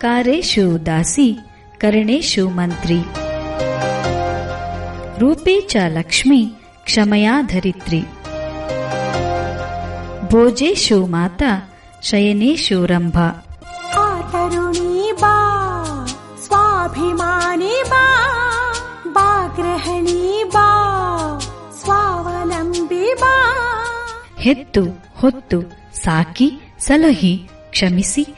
ಕಾರೇಶು ದಾಸಿ ಕರ್ಣೇಶು ಮಂತ್ರಿ. ರೂಪೇ ಚ ಲಕ್ಷ್ಮಿ ಕ್ಷಮಯಾ ಧರಿತ್ರಿ. ಭೋಜೇಶು ಮಾತಾ ಶಯನೇಶು ರಂಭಾ. ಆ ತರುಣಿ ಬಾ ಸ್ವಾಭಿಮಾನಿ ಬಾ ಬಾ ಗೃಹಿಣಿ ಬಾ ಸ್ವಾವಲಂಬಿ ಬಾ. ಹೆತ್ತು ಹೊತ್ತು ಸಾಕಿ ಸಲಹಿ ಕ್ಷಮಿಸಿ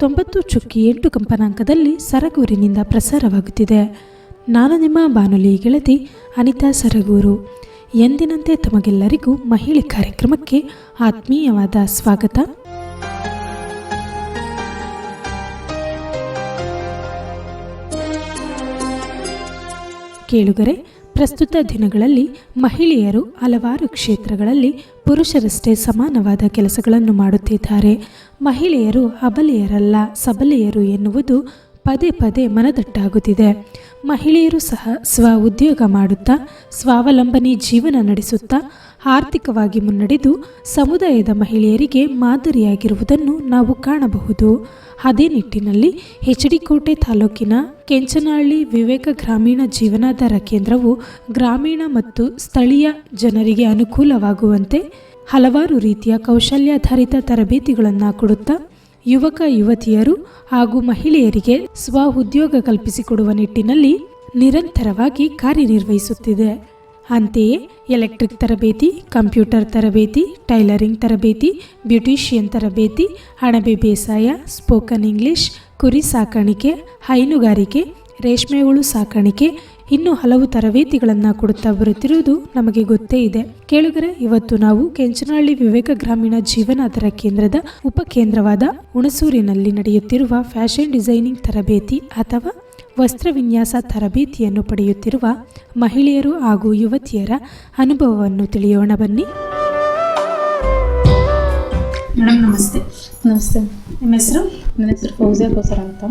ತೊಂಬತ್ತು ಚುಕ್ಕಿ ಎಂಟು ಕಂಪನಾಂಕದಲ್ಲಿ ಸರಗೂರಿನಿಂದ ಪ್ರಸಾರವಾಗುತ್ತಿದೆ. ನಾನು ನಿಮ್ಮ ಬಾನುಲಿ ಗೆಳತಿ ಅನಿತಾ ಸರಗೂರು. ಎಂದಿನಂತೆ ತಮಗೆಲ್ಲರಿಗೂ ಮಹಿಳೆ ಕಾರ್ಯಕ್ರಮಕ್ಕೆ ಆತ್ಮೀಯವಾದ ಸ್ವಾಗತ. ಕೇಳುಗರೆ ಪ್ರಸ್ತುತ ದಿನಗಳಲ್ಲಿ ಮಹಿಳೆಯರು ಹಲವಾರು ಕ್ಷೇತ್ರಗಳಲ್ಲಿ ಪುರುಷರಷ್ಟೇ ಸಮಾನವಾದ ಕೆಲಸಗಳನ್ನು ಮಾಡುತ್ತಿದ್ದಾರೆ. ಮಹಿಳೆಯರು ಅಬಲೆಯರಲ್ಲ, ಸಬಲೆಯರು ಎನ್ನುವುದು ಪದೇ ಪದೇ ಮನದಟ್ಟಾಗುತ್ತಿದೆ. ಮಹಿಳೆಯರು ಸಹ ಸ್ವ ಉದ್ಯೋಗ ಮಾಡುತ್ತಾ, ಸ್ವಾವಲಂಬನೆ ಜೀವನ ನಡೆಸುತ್ತಾ, ಆರ್ಥಿಕವಾಗಿ ಮುನ್ನಡೆದು ಸಮುದಾಯದ ಮಹಿಳೆಯರಿಗೆ ಮಾದರಿಯಾಗಿರುವುದನ್ನು ನಾವು ಕಾಣಬಹುದು. ಅದೇ ನಿಟ್ಟಿನಲ್ಲಿ ಎಚ್ ಡಿ ಕೋಟೆ ತಾಲೂಕಿನ ಕೆಂಚನಹಳ್ಳಿ ವಿವೇಕ ಗ್ರಾಮೀಣ ಜೀವನಾಧಾರ ಕೇಂದ್ರವು ಗ್ರಾಮೀಣ ಮತ್ತು ಸ್ಥಳೀಯ ಜನರಿಗೆ ಅನುಕೂಲವಾಗುವಂತೆ ಹಲವಾರು ರೀತಿಯ ಕೌಶಲ್ಯಾಧಾರಿತ ತರಬೇತಿಗಳನ್ನು ಕೊಡುತ್ತಾ ಯುವಕ, ಯುವತಿಯರು ಹಾಗೂ ಮಹಿಳೆಯರಿಗೆ ಸ್ವ ಉದ್ಯೋಗ ಕಲ್ಪಿಸಿಕೊಡುವ ನಿಟ್ಟಿನಲ್ಲಿ ನಿರಂತರವಾಗಿ ಕಾರ್ಯನಿರ್ವಹಿಸುತ್ತಿದೆ. ಅಂತೆಯೇ ಎಲೆಕ್ಟ್ರಿಕ್ ತರಬೇತಿ, ಕಂಪ್ಯೂಟರ್ ತರಬೇತಿ, ಟೈಲರಿಂಗ್ ತರಬೇತಿ, ಬ್ಯೂಟಿಷಿಯನ್ ತರಬೇತಿ, ಅಣಬೆ ಬೇಸಾಯ, ಸ್ಪೋಕನ್ ಇಂಗ್ಲಿಷ್, ಕುರಿ ಸಾಕಾಣಿಕೆ, ಹೈನುಗಾರಿಕೆ ರೇಷ್ಮೆ ಹುಳು ಸಾಕಾಣಿಕೆ ಇನ್ನು ಹಲವು ತರಬೇತಿಗಳನ್ನು ಕೊಡುತ್ತಾ ಬರುತ್ತಿರುವುದು ನಮಗೆ ಗೊತ್ತೇ ಇದೆ. ಕೇಳುಗರೆ, ಇವತ್ತು ನಾವು ಕೆಂಚನಹಳ್ಳಿ ವಿವೇಕ ಗ್ರಾಮೀಣ ಜೀವನಾಧಾರ ಕೇಂದ್ರದ ಉಪಕೇಂದ್ರವಾದ ಹುಣಸೂರಿನಲ್ಲಿ ನಡೆಯುತ್ತಿರುವ ಫ್ಯಾಷನ್ ಡಿಸೈನಿಂಗ್ ತರಬೇತಿ ಅಥವಾ ವಸ್ತ್ರ ವಿನ್ಯಾಸ ತರಬೇತಿಯನ್ನು ಪಡೆಯುತ್ತಿರುವ ಮಹಿಳೆಯರು ಹಾಗೂ ಯುವತಿಯರ ಅನುಭವವನ್ನು ತಿಳಿಯೋಣ ಬನ್ನಿ. ಮೇಡಮ್ ನಮಸ್ತೆ. ನಮಸ್ತೆ. ನಿಮ್ಮ ಹೆಸರು? ನನ್ನ ಹೆಸರು ಫೌಜಿಯಾ ಕೋಸರ ಅಂತ.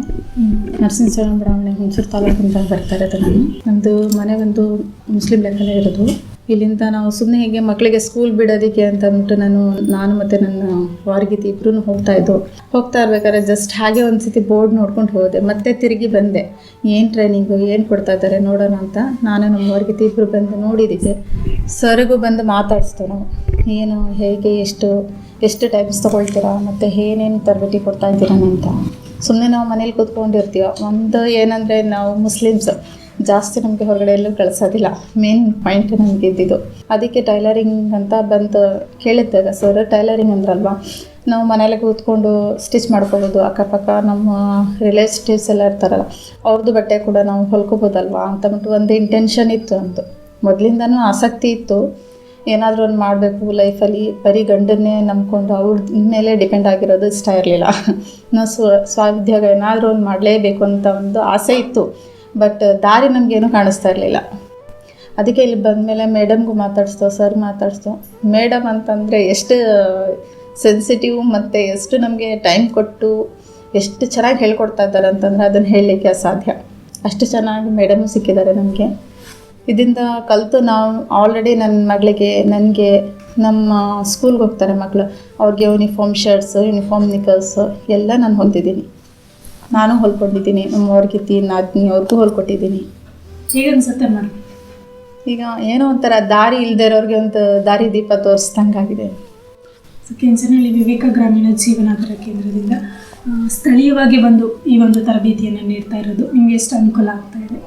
ನರಸಿಂಹಸ್ವಾಮಿ ಬಡಾವಣೆ ಹುಣಸೂರು ತಾಲೂಕಿನಿಂದ ಬರ್ತಾ ಇರೋದು ನಾನು. ನಮ್ಮದು ಮನೆ ಒಂದು ಮುಸ್ಲಿಂ ಲೆಕ್ಕಲ್ಲೇ ಇರೋದು ಇಲ್ಲಿಂದ ನಾವು ಸುಮ್ಮನೆ ಹೇಗೆ ಮಕ್ಕಳಿಗೆ ಸ್ಕೂಲ್ ಬಿಡೋದಕ್ಕೆ ಅಂತ ಅಂದ್ಬಿಟ್ಟು ನಾನು ನಾನು ಮತ್ತು ನನ್ನ ವಾರ್ಗಿತಿ ಇಬ್ಬರೂ ಹೋಗ್ತಾ ಇದ್ದು ಹೋಗ್ತಾ ಇರ್ಬೇಕಾದ್ರೆ ಜಸ್ಟ್ ಹಾಗೆ ಒಂದು ಸತಿ ಬೋರ್ಡ್ ನೋಡ್ಕೊಂಡು ಹೋದೆ. ಮತ್ತೆ ತಿರುಗಿ ಬಂದೆ. ಏನು ಟ್ರೈನಿಂಗು ಏನು ಕೊಡ್ತಾ ಇದ್ದಾರೆ ನೋಡೋಣ ಅಂತ. ನಾನು ನಮ್ಮ ವಾರ್ಗಿತಿ ಇಬ್ಬರು ಬಂದು ನೋಡಿದ್ದಕ್ಕೆ ಸರ್ಗೂ ಬಂದು ಮಾತಾಡಿಸ್ತು ನಾವು. ಏನು, ಹೇಗೆ, ಎಷ್ಟು ಎಷ್ಟು ಟೈಮ್ಸ್ ತೊಗೊಳ್ತೀರಾ, ಮತ್ತು ಏನೇನು ತರಬೇತಿ ಕೊಡ್ತಾ ಇದ್ದೀರಾ ಅಂತ. ಸುಮ್ಮನೆ ನಾವು ಮನೇಲಿ ಕೂತ್ಕೊಂಡಿರ್ತೀವ. ಒಂದು ಏನಂದರೆ ನಾವು ಮುಸ್ಲಿಮ್ಸ್ ಜಾಸ್ತಿ ನಮಗೆ ಹೊರಗಡೆ ಎಲ್ಲೂ ಕಳಿಸೋದಿಲ್ಲ. ಮೇನ್ ಪಾಯಿಂಟ್ ನಮಗೆ ಇದ್ದಿದ್ದು. ಅದಕ್ಕೆ ಟೈಲರಿಂಗ್ ಅಂತ ಬಂದು ಕೇಳಿದ್ದಾಗ ಸರ್ ಟೈಲರಿಂಗ್ ಅಂದ್ರಲ್ವಾ? ನಾವು ಮನೇಲೆ ಕೂತ್ಕೊಂಡು ಸ್ಟಿಚ್ ಮಾಡ್ಕೋಬೋದು ಅಕ್ಕಪಕ್ಕ ನಮ್ಮ ರಿಲೇಟಿವ್ಸ್ ಎಲ್ಲ ಇರ್ತಾರಲ್ಲ ಅವ್ರದ್ದು ಬಟ್ಟೆ ಕೂಡ ನಾವು ಹೊಲ್ಕೋಬೋದಲ್ವಾ? ಅಂತಂದ್ಬಿಟ್ಟು ಒಂದು ಇಂಟೆನ್ಷನ್ ಇತ್ತು ಅಂತ ಮೊದಲಿಂದನೂ ಆಸಕ್ತಿ ಇತ್ತು. ಏನಾದರೂ ಒಂದು ಮಾಡಬೇಕು ಲೈಫಲ್ಲಿ ಬರೀ ಗಂಡನ್ನೇ ನಂಬ್ಕೊಂಡು ಅವ್ರ ಮೇಲೆ ಡಿಪೆಂಡ್ ಆಗಿರೋದು ಇಷ್ಟ ಇರಲಿಲ್ಲ. ನಾವು ಸ್ವ ಸ್ವಾಉದ್ಯೋಗ ಏನಾದರೂ ಒಂದು ಮಾಡಲೇಬೇಕು ಅಂತ ಒಂದು ಆಸೆ ಇತ್ತು. ಬಟ್ ದಾರಿ ನಮಗೇನು ಕಾಣಿಸ್ತಾ ಇರಲಿಲ್ಲ. ಅದಕ್ಕೆ ಇಲ್ಲಿ ಬಂದಮೇಲೆ ಮೇಡಮ್ಗೂ ಮಾತಾಡಿಸ್ತೋ ಸರ್ ಮಾತಾಡಿಸ್ತೋ ಮೇಡಮ್ ಅಂತಂದರೆ ಎಷ್ಟು ಸೆನ್ಸಿಟಿವ್ ಮತ್ತು ಎಷ್ಟು ನಮಗೆ ಟೈಮ್ ಕೊಟ್ಟು ಎಷ್ಟು ಚೆನ್ನಾಗಿ ಹೇಳ್ಕೊಡ್ತಾ ಇದ್ದಾರೆ ಅಂತಂದರೆ ಅದನ್ನು ಹೇಳಲಿಕ್ಕೆ ಅಸಾಧ್ಯ. ಅಷ್ಟು ಚೆನ್ನಾಗಿ ಮೇಡಮ್ ಸಿಕ್ಕಿದ್ದಾರೆ ನಮಗೆ. ಇದರಿಂದ ಕಲಿತು ನಾವು ಆಲ್ರೆಡಿ ನನ್ನ ಮಗಳಿಗೆ, ನನಗೆ ನಮ್ಮ ಸ್ಕೂಲ್ಗೆ ಹೋಗ್ತಾರೆ ಮಕ್ಕಳು ಅವ್ರಿಗೆ ಯೂನಿಫಾರ್ಮ್ ಶರ್ಟ್ಸು ಯೂನಿಫಾರ್ಮ್ ನಿಕಲ್ಸು ಎಲ್ಲ ನಾನು ಹೊಲ್ದಿದ್ದೀನಿ ನಾನು ಹೊಲ್ಕೊಂಡಿದ್ದೀನಿ ನಮ್ಮವ್ರ ಕಿತ್ತಿ ನಾದಿನಿ ಅವ್ರಿಗೂ ಹೊಲ್ಕೊಟ್ಟಿದ್ದೀನಿ ಹೇಗೆ ಅನ್ಸುತ್ತೆ ಮೇಡಮ್ ಈಗ ಏನೋ ಒಂಥರ ದಾರಿ ಇಲ್ಲದೆ ಇರೋರಿಗೆ ಒಂದು ದಾರಿ ದೀಪ ತೋರಿಸ್ದಂಗಾಗಿದೆ ಕೆಂಚನಹಳ್ಳಿ ವಿವೇಕ ಗ್ರಾಮೀಣ ಜೀವನಾಧಾರ ಕೇಂದ್ರದಿಂದ ಆ, ಸ್ಥಳೀಯವಾಗಿ ಬಂದು ಈ ಒಂದು ತರಬೇತಿಯನ್ನು ನೀಡ್ತಾ ಇರೋದು ನಿಮ್ಗೆ ಎಷ್ಟು ಅನುಕೂಲ ಆಗ್ತಾ ಇದೆ?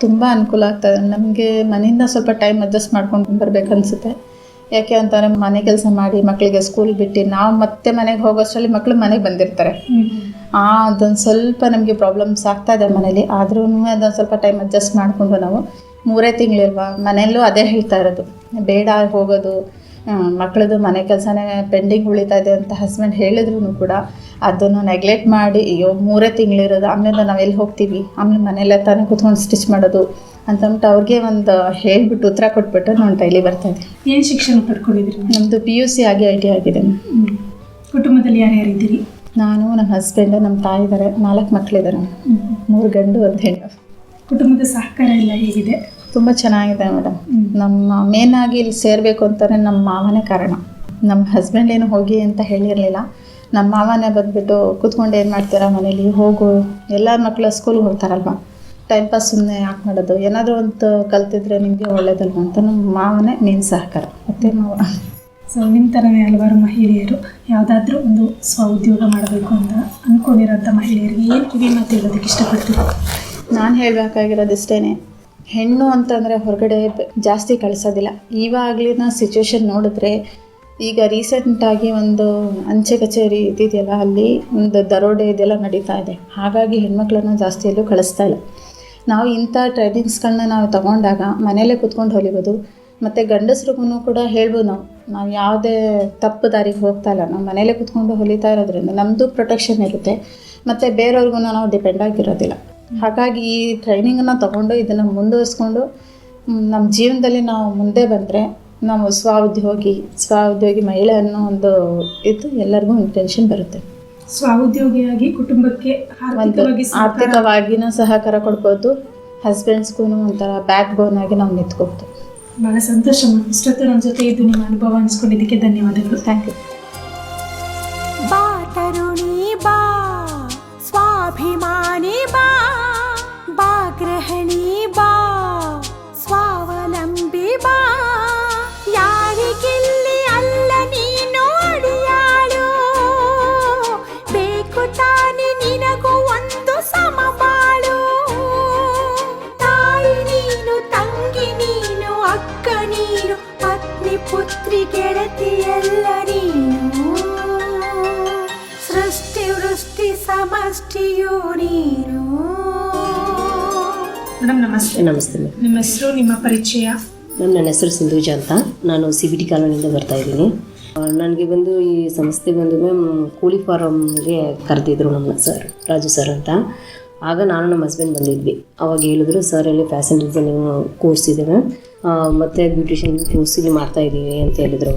ತುಂಬ ಅನುಕೂಲ ಆಗ್ತದೆ ನಮಗೆ ಮನೆಯಿಂದ ಸ್ವಲ್ಪ ಟೈಮ್ ಅಡ್ಜಸ್ಟ್ ಮಾಡ್ಕೊಂಡು ಬರ್ಬೇಕನ್ಸುತ್ತೆ ಯಾಕೆ ಅಂತಾರೆ ಮನೆ ಕೆಲಸ ಮಾಡಿ ಮಕ್ಕಳಿಗೆ ಸ್ಕೂಲ್ ಬಿಟ್ಟು ನಾವು ಮತ್ತೆ ಮನೆಗೆ ಹೋಗೋಷ್ಟರಲ್ಲಿ ಮಕ್ಕಳು ಮನೆಗೆ ಬಂದಿರ್ತಾರೆ. ಅದೊಂದು ಸ್ವಲ್ಪ ನಮಗೆ ಪ್ರಾಬ್ಲಮ್ಸ್ ಆಗ್ತಾ ಇದೆ ಮನೇಲಿ. ಆದ್ರೂ ಅದೊಂದು ಸ್ವಲ್ಪ ಟೈಮ್ ಅಡ್ಜಸ್ಟ್ ಮಾಡಿಕೊಂಡು ನಾವು ಮೂರೇ ತಿಂಗಳಿಲ್ವಾ ಮನೆಯಲ್ಲೂ ಅದೇ ಹೇಳ್ತಾ ಇರೋದು. ಬೇಡ ಹೋಗೋದು ಮಕ್ಕಳದು ಮನೆ ಕೆಲಸನೇ ಪೆಂಡಿಂಗ್ ಉಳಿತಾ ಇದೆ ಅಂತ ಹಸ್ಬೆಂಡ್ ಹೇಳಿದ್ರು ಕೂಡ ಅದನ್ನು ನೆಗ್ಲೆಕ್ಟ್ ಮಾಡಿ ಅಯ್ಯೋ ಮೂರೇ ತಿಂಗಳಿರೋದು ಆಮೇಲೆ ನಾವು ಎಲ್ಲಿ ಹೋಗ್ತೀವಿ? ಆಮೇಲೆ ಮನೆಯಲ್ಲೇ ತಾನೇ ಕೂತ್ಕೊಂಡು ಸ್ಟಿಚ್ ಮಾಡೋದು ಅಂತಂದ್ಬಿಟ್ಟು ಅವ್ರಿಗೆ ಒಂದು ಹೇಳ್ಬಿಟ್ಟು ಉತ್ತರ ಕೊಟ್ಬಿಟ್ಟು ನಾನು ಡೈಲಿ ಬರ್ತಾ ಇದ್ದೆ ಏನು ಶಿಕ್ಷಣ ಪಡ್ಕೊಂಡಿದ್ದೀರಿ? ನಮ್ಮದು ಪಿ ಯು ಸಿ ಆಗಿ ಐ ಟಿ ಆಗಿದೆ. ಕುಟುಂಬದಲ್ಲಿ ಕುಟುಂಬದಲ್ಲಿ ಯಾರ್ಯಾರಿದ್ದೀರಿ? ನಾನು ನಮ್ಮ ಹಸ್ಬೆಂಡು ನಮ್ಮ ತಾಯಿ ಇದ್ದಾರೆ ನಾಲ್ಕು ಮಕ್ಕಳಿದ್ದಾರೆ ಮೂರು ಗಂಡು ಒಂದು ಹೆಣ್ಣು. ಕುಟುಂಬದ ಸಹಕಾರ ಎಲ್ಲ ಹೇಗಿದೆ? ತುಂಬ ಚೆನ್ನಾಗಿದೆ ಮೇಡಮ್ ನಮ್ಮ ಮೇನ್ ಆಗಿ ಇಲ್ಲಿ ಸೇರಬೇಕು ಅಂತಾರೆ ನಮ್ಮ ಮಾವನೇ ಕಾರಣ. ನಮ್ಮ ಹಸ್ಬೆಂಡ್ ಏನು ಹೋಗಿ ಅಂತ ಹೇಳಿರಲಿಲ್ಲ. ನಮ್ಮ ಮಾವನೇ ಬಂದ್ಬಿಟ್ಟು ಕೂತ್ಕೊಂಡು ಏನು ಮಾಡ್ತೀರಾ ಮನೇಲಿ? ಹೋಗು. ಎಲ್ಲ ಮಕ್ಕಳು ಸ್ಕೂಲ್ಗೆ ಹೋಗ್ತಾರಲ್ವ? ಟೈಮ್ ಪಾಸ್ ಸುಮ್ಮನೆ ಯಾಕೆ ಮಾಡೋದು? ಏನಾದರೂ ಒಂದು ಕಲ್ತಿದ್ರೆ ನಿಮಗೆ ಒಳ್ಳೇದಲ್ವ ಅಂತ ನಮ್ಮ ಮಾವನೇ ಮೇನ್ ಸಹಕಾರ. ಮತ್ತೆ ಮಾವ? ಸೊ ನಿಮ್ಮ ಥರನೇ ಹಲವಾರು ಮಹಿಳೆಯರು ಯಾವುದಾದ್ರೂ ಒಂದು ಸ್ವ ಉದ್ಯೋಗ ಮಾಡಬೇಕು ಅಂತ ಅಂದ್ಕೊಂಡಿರೋಂಥ ಮಹಿಳೆಯರಿಗೆ ಏನು ಕಿವಿ ಮಾತು ಹೇಳೋದಕ್ಕೆ ಇಷ್ಟಪಡ್ತೀವಿ ನಾನು ಹೇಳಬೇಕಾಗಿರೋದು ಇಷ್ಟೇ ಹೆಣ್ಣು ಅಂತಂದರೆ ಹೊರಗಡೆ ಜಾಸ್ತಿ ಕಳಿಸೋದಿಲ್ಲ. ಇವಾಗಲಿನ ಸಿಚುವೇಶನ್ ನೋಡಿದ್ರೆ ಈಗ ರೀಸೆಂಟಾಗಿ ಒಂದು ಅಂಚೆ ಕಚೇರಿ ಇದ್ದಿದೆಯಲ್ಲ, ಅಲ್ಲಿ ಒಂದು ದರೋಡೆ ಇದೆಲ್ಲ ನಡೀತಾ ಇದೆ. ಹಾಗಾಗಿ ಹೆಣ್ಮಕ್ಳನ್ನ ಜಾಸ್ತಿ ಎಲ್ಲೂ ಕಳಿಸ್ತಾ ಇಲ್ಲ. ನಾವು ಇಂಥ ಟ್ರೈನಿಂಗ್ಸ್ಗಳನ್ನ ನಾವು ತಗೊಂಡಾಗ ಮನೇಲೇ ಕುತ್ಕೊಂಡು ಹೊಲಿಬೋದು ಮತ್ತು ಗಂಡಸ್ರಿಗೂ ಕೂಡ ಹೇಳ್ಬೋದು ನಾವು. ನಾವು ಯಾವುದೇ ತಪ್ಪು ದಾರಿಗೆ ಹೋಗ್ತಾ ಇಲ್ಲ. ನಾವು ಮನೇಲೇ ಕುತ್ಕೊಂಡು ಹೊಲಿತಾ ಇರೋದ್ರಿಂದ ನಮ್ಮದು ಪ್ರೊಟೆಕ್ಷನ್ ಇರುತ್ತೆ. ಮತ್ತು ಬೇರೆಯವ್ರಿಗೂ ನಾವು ಡಿಪೆಂಡ್ ಆಗಿರೋದಿಲ್ಲ. ಹಾಗಾಗಿ ಈ ಟ್ರೈನಿಂಗನ್ನು ತೊಗೊಂಡು ಇದನ್ನು ಮುಂದುವರಿಸ್ಕೊಂಡು ನಮ್ಮ ಜೀವನದಲ್ಲಿ ನಾವು ಮುಂದೆ ಬಂದರೆ ನಾವು ಸ್ವ ಉದ್ಯೋಗಿ ಸ್ವ ಉದ್ಯೋಗಿ ಮಹಿಳೆ ಅನ್ನೋ ಒಂದು ಇದು ಎಲ್ಲರಿಗೂ ಇಂಟೆನ್ಷನ್ ಬರುತ್ತೆ. ಸ್ವ ಉದ್ಯೋಗಿಯಾಗಿ ಕುಟುಂಬಕ್ಕೆ ಆರ್ಥಿಕವಾಗಿನ ಸಹಕಾರ ಕೊಡ್ಬೋದು. ಹಸ್ಬೆಂಡ್ಸ್ಗೂ ಒಂಥರ ಬ್ಯಾಕ್ ಬೋನ್ ಆಗಿ ನಾವು ನಿಂತ್ಕೋಬೋದು ಬಹಳ ಸಂತೋಷ. ಇಷ್ಟೊತ್ತು ನಮ್ಮ ಜೊತೆ ಇದ್ದು ನಿಮ್ಮ ಅನುಭವ ಅನ್ಸ್ಕೊಂಡಿದ್ದಕ್ಕೆ ಧನ್ಯವಾದಗಳು ಥ್ಯಾಂಕ್ ಯು ಸಮಷ್ಟಿಯು ನೀನು. ಮೇಡಮ್ ನಮಸ್ತೆ. ನಮಸ್ತೆ ನಿಮ್ಮ ಹೆಸರು ನಿಮ್ಮ ಪರಿಚಯ? ಮ್ಯಾಮ್ ನನ್ನ ಹೆಸರು ಸಿಂಧೂಜ ಅಂತ. ನಾನು ಸಿ ಬಿ ಟಿ ಕಾಲೋನಿಯಿಂದ ಬರ್ತಾ ಇದ್ದೀನಿ. ನನಗೆ ಬಂದು ಈ ಸಂಸ್ಥೆ ಬಂದು ಮ್ಯಾಮ್ ಕೋಳಿ ಫಾರಮ್ಗೆ ಕರೆದಿದ್ರು ನಮ್ಮ ಸರ್ ರಾಜು ಸರ್ ಅಂತ. ಆಗ ನಾನು ನಮ್ಮ ಹಸ್ಬೆಂಡ್ ಬಂದಿದ್ವಿ. ಅವಾಗ ಹೇಳಿದ್ರು ಸರ್ ಅಲ್ಲಿ ಫ್ಯಾಷನ್ ಡಿಸೈನಿಂಗ್ ಕೋರ್ಸ್ ಇದೆ ಮ್ಯಾಮ್. ಮತ್ತು ಬ್ಯೂಟಿಷಿಯನ್ ಕೋರ್ಸ್ ಇಲ್ಲಿ ಮಾಡ್ತಾ ಇದ್ದೀವಿ ಅಂತ ಹೇಳಿದರು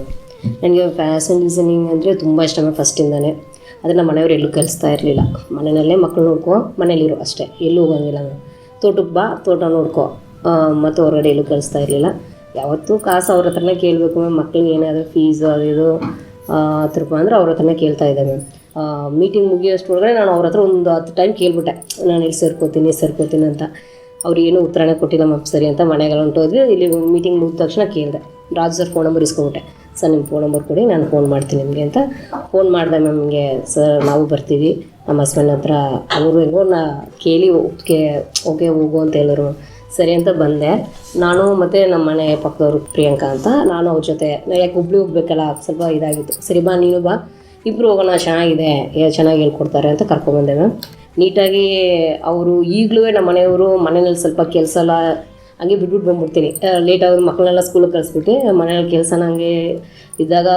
ನನಗೆ ಫ್ಯಾಷನ್ ಡಿಸೈನಿಂಗ್ ಅಂದರೆ ತುಂಬ ಇಷ್ಟ ಮ್ಯಾಮ್ ಫಸ್ಟಿಂದನೇ ನಮ್ಮ ಮನೆಯವರು ಎಲ್ಲೂ ಕಲಿಸ್ತಾ ಇರಲಿಲ್ಲ. ಮನೆಯಲ್ಲೇ ಮಕ್ಕಳು ನೋಡ್ಕೊ ಮನೇಲಿರು ಅಷ್ಟೇ. ಎಲ್ಲೂ ಹೋಗೋಂಗಿಲ್ಲ ನಾನು. ತೋಟಕ್ಕೆ ಬಾ, ತೋಟ ನೋಡ್ಕೊ. ಮತ್ತು ಹೊರಗಡೆ ಎಲ್ಲೂ ಕಲಿಸ್ತಾ ಇರಲಿಲ್ಲ. ಯಾವತ್ತೂ ಕಾಸು ಅವ್ರ ಹತ್ರನೇ ಕೇಳಬೇಕು ಮ್ಯಾಮ್. ಮಕ್ಳಿಗೆ ಏನಾದರೂ ಫೀಸು ಅದು ಇದು ಹತ್ತು ರೂಪಾಯಿ ಅಂದರೆ ಅವ್ರ ಹತ್ರನೇ ಕೇಳ್ತಾ ಇದ್ದೆ ಮ್ಯಾಮ್. ಮೀಟಿಂಗ್ ಮುಗಿಯೋಷ್ಟ್ರೊಳಗಡೆ ನಾನು ಅವ್ರ ಹತ್ರ ಒಂದು ಹತ್ತು ಟೈಮ್ ಕೇಳ್ಬಿಟ್ಟೆ. ನಾನು ಇಲ್ಲಿ ಸೇರ್ಕೋತೀನಿ ಸೇರ್ಕೋತೀನಿ ಅಂತ. ಅವ್ರು ಏನೂ ಉತ್ತರನೇ ಕೊಟ್ಟಿಲ್ಲ ಮ್ಯಾಮ್, ಸರಿ ಅಂತ ಮನೆಗೆಲ್ಲ ಹೊಂಟೋದ್ವಿ. ಇಲ್ಲಿ ಮೀಟಿಂಗ್ ಮುಗಿದ ತಕ್ಷಣ ಕೇಳಿದೆ. ರಾಜು ಫೋನ್ ನಂಬರ್ ಇಸ್ಕೊಂಬಿಟ್ಟೆ ಸರ್ ನಿಮ್ಮ ಫೋನ್ ನಂಬರ್ ಕೊಡಿ, ನಾನು ಫೋನ್ ಮಾಡ್ತೀನಿ ನಿಮಗೆ ಅಂತ ಫೋನ್ ಮಾಡಿದೆ ಹಿಂಗೆ ಸರ್, ನಾವು ಬರ್ತೀವಿ. ನಮ್ಮ ಹಸ್ಬೆಂಡ್ ಹತ್ರ ಅವರು ಹೆಂಗೋ ನಾ ಕೇಳಿ ಓಕೆ ಓಕೆ ಹೋಗು ಅಂತ ಹೇಳಿದ್ರು ಸರಿ ಅಂತ ಬಂದೆ. ನಾನು ಮತ್ತು ನಮ್ಮ ಮನೆ ಪಕ್ಕದವರು ಪ್ರಿಯಾಂಕಾ ಅಂತ, ನಾನು ಅವ್ರ ಜೊತೆ ಯಾಕೆ ಹುಬ್ಳಿ ಹೋಗ್ಬೇಕಲ್ಲ, ಸ್ವಲ್ಪ ಇದಾಗಿತ್ತು. ಸರಿ ಬಾ, ನೀನು ಬಾ. ಇಬ್ಬರು ಹೋಗೋಣ, ಚೆನ್ನಾಗಿದೆ. ಚೆನ್ನಾಗಿ ಹೇಳ್ಕೊಡ್ತಾರೆ ಅಂತ ಕರ್ಕೊಂಡ್ಬಂದೆ ಮ್ಯಾಮ್ ನೀಟಾಗಿ ಅವರು ಈಗಲೂ ನಮ್ಮ ಮನೆಯವರು ಮನೆಯಲ್ಲಿ ಸ್ವಲ್ಪ ಕೆಲಸ ಎಲ್ಲ ಹಂಗೆ ಬಿಟ್ಬಿಟ್ಟು ಬಂದ್ಬಿಡ್ತೀನಿ. ಲೇಟ್ ಆದ್ರೆ ಮಕ್ಕಳನ್ನೆಲ್ಲ ಸ್ಕೂಲಿಗೆ ಕಳಿಸ್ಬಿಟ್ಟು ಮನೆಯಲ್ಲಿ ಕೆಲಸನ ಹಂಗೆ ಇದ್ದಾಗ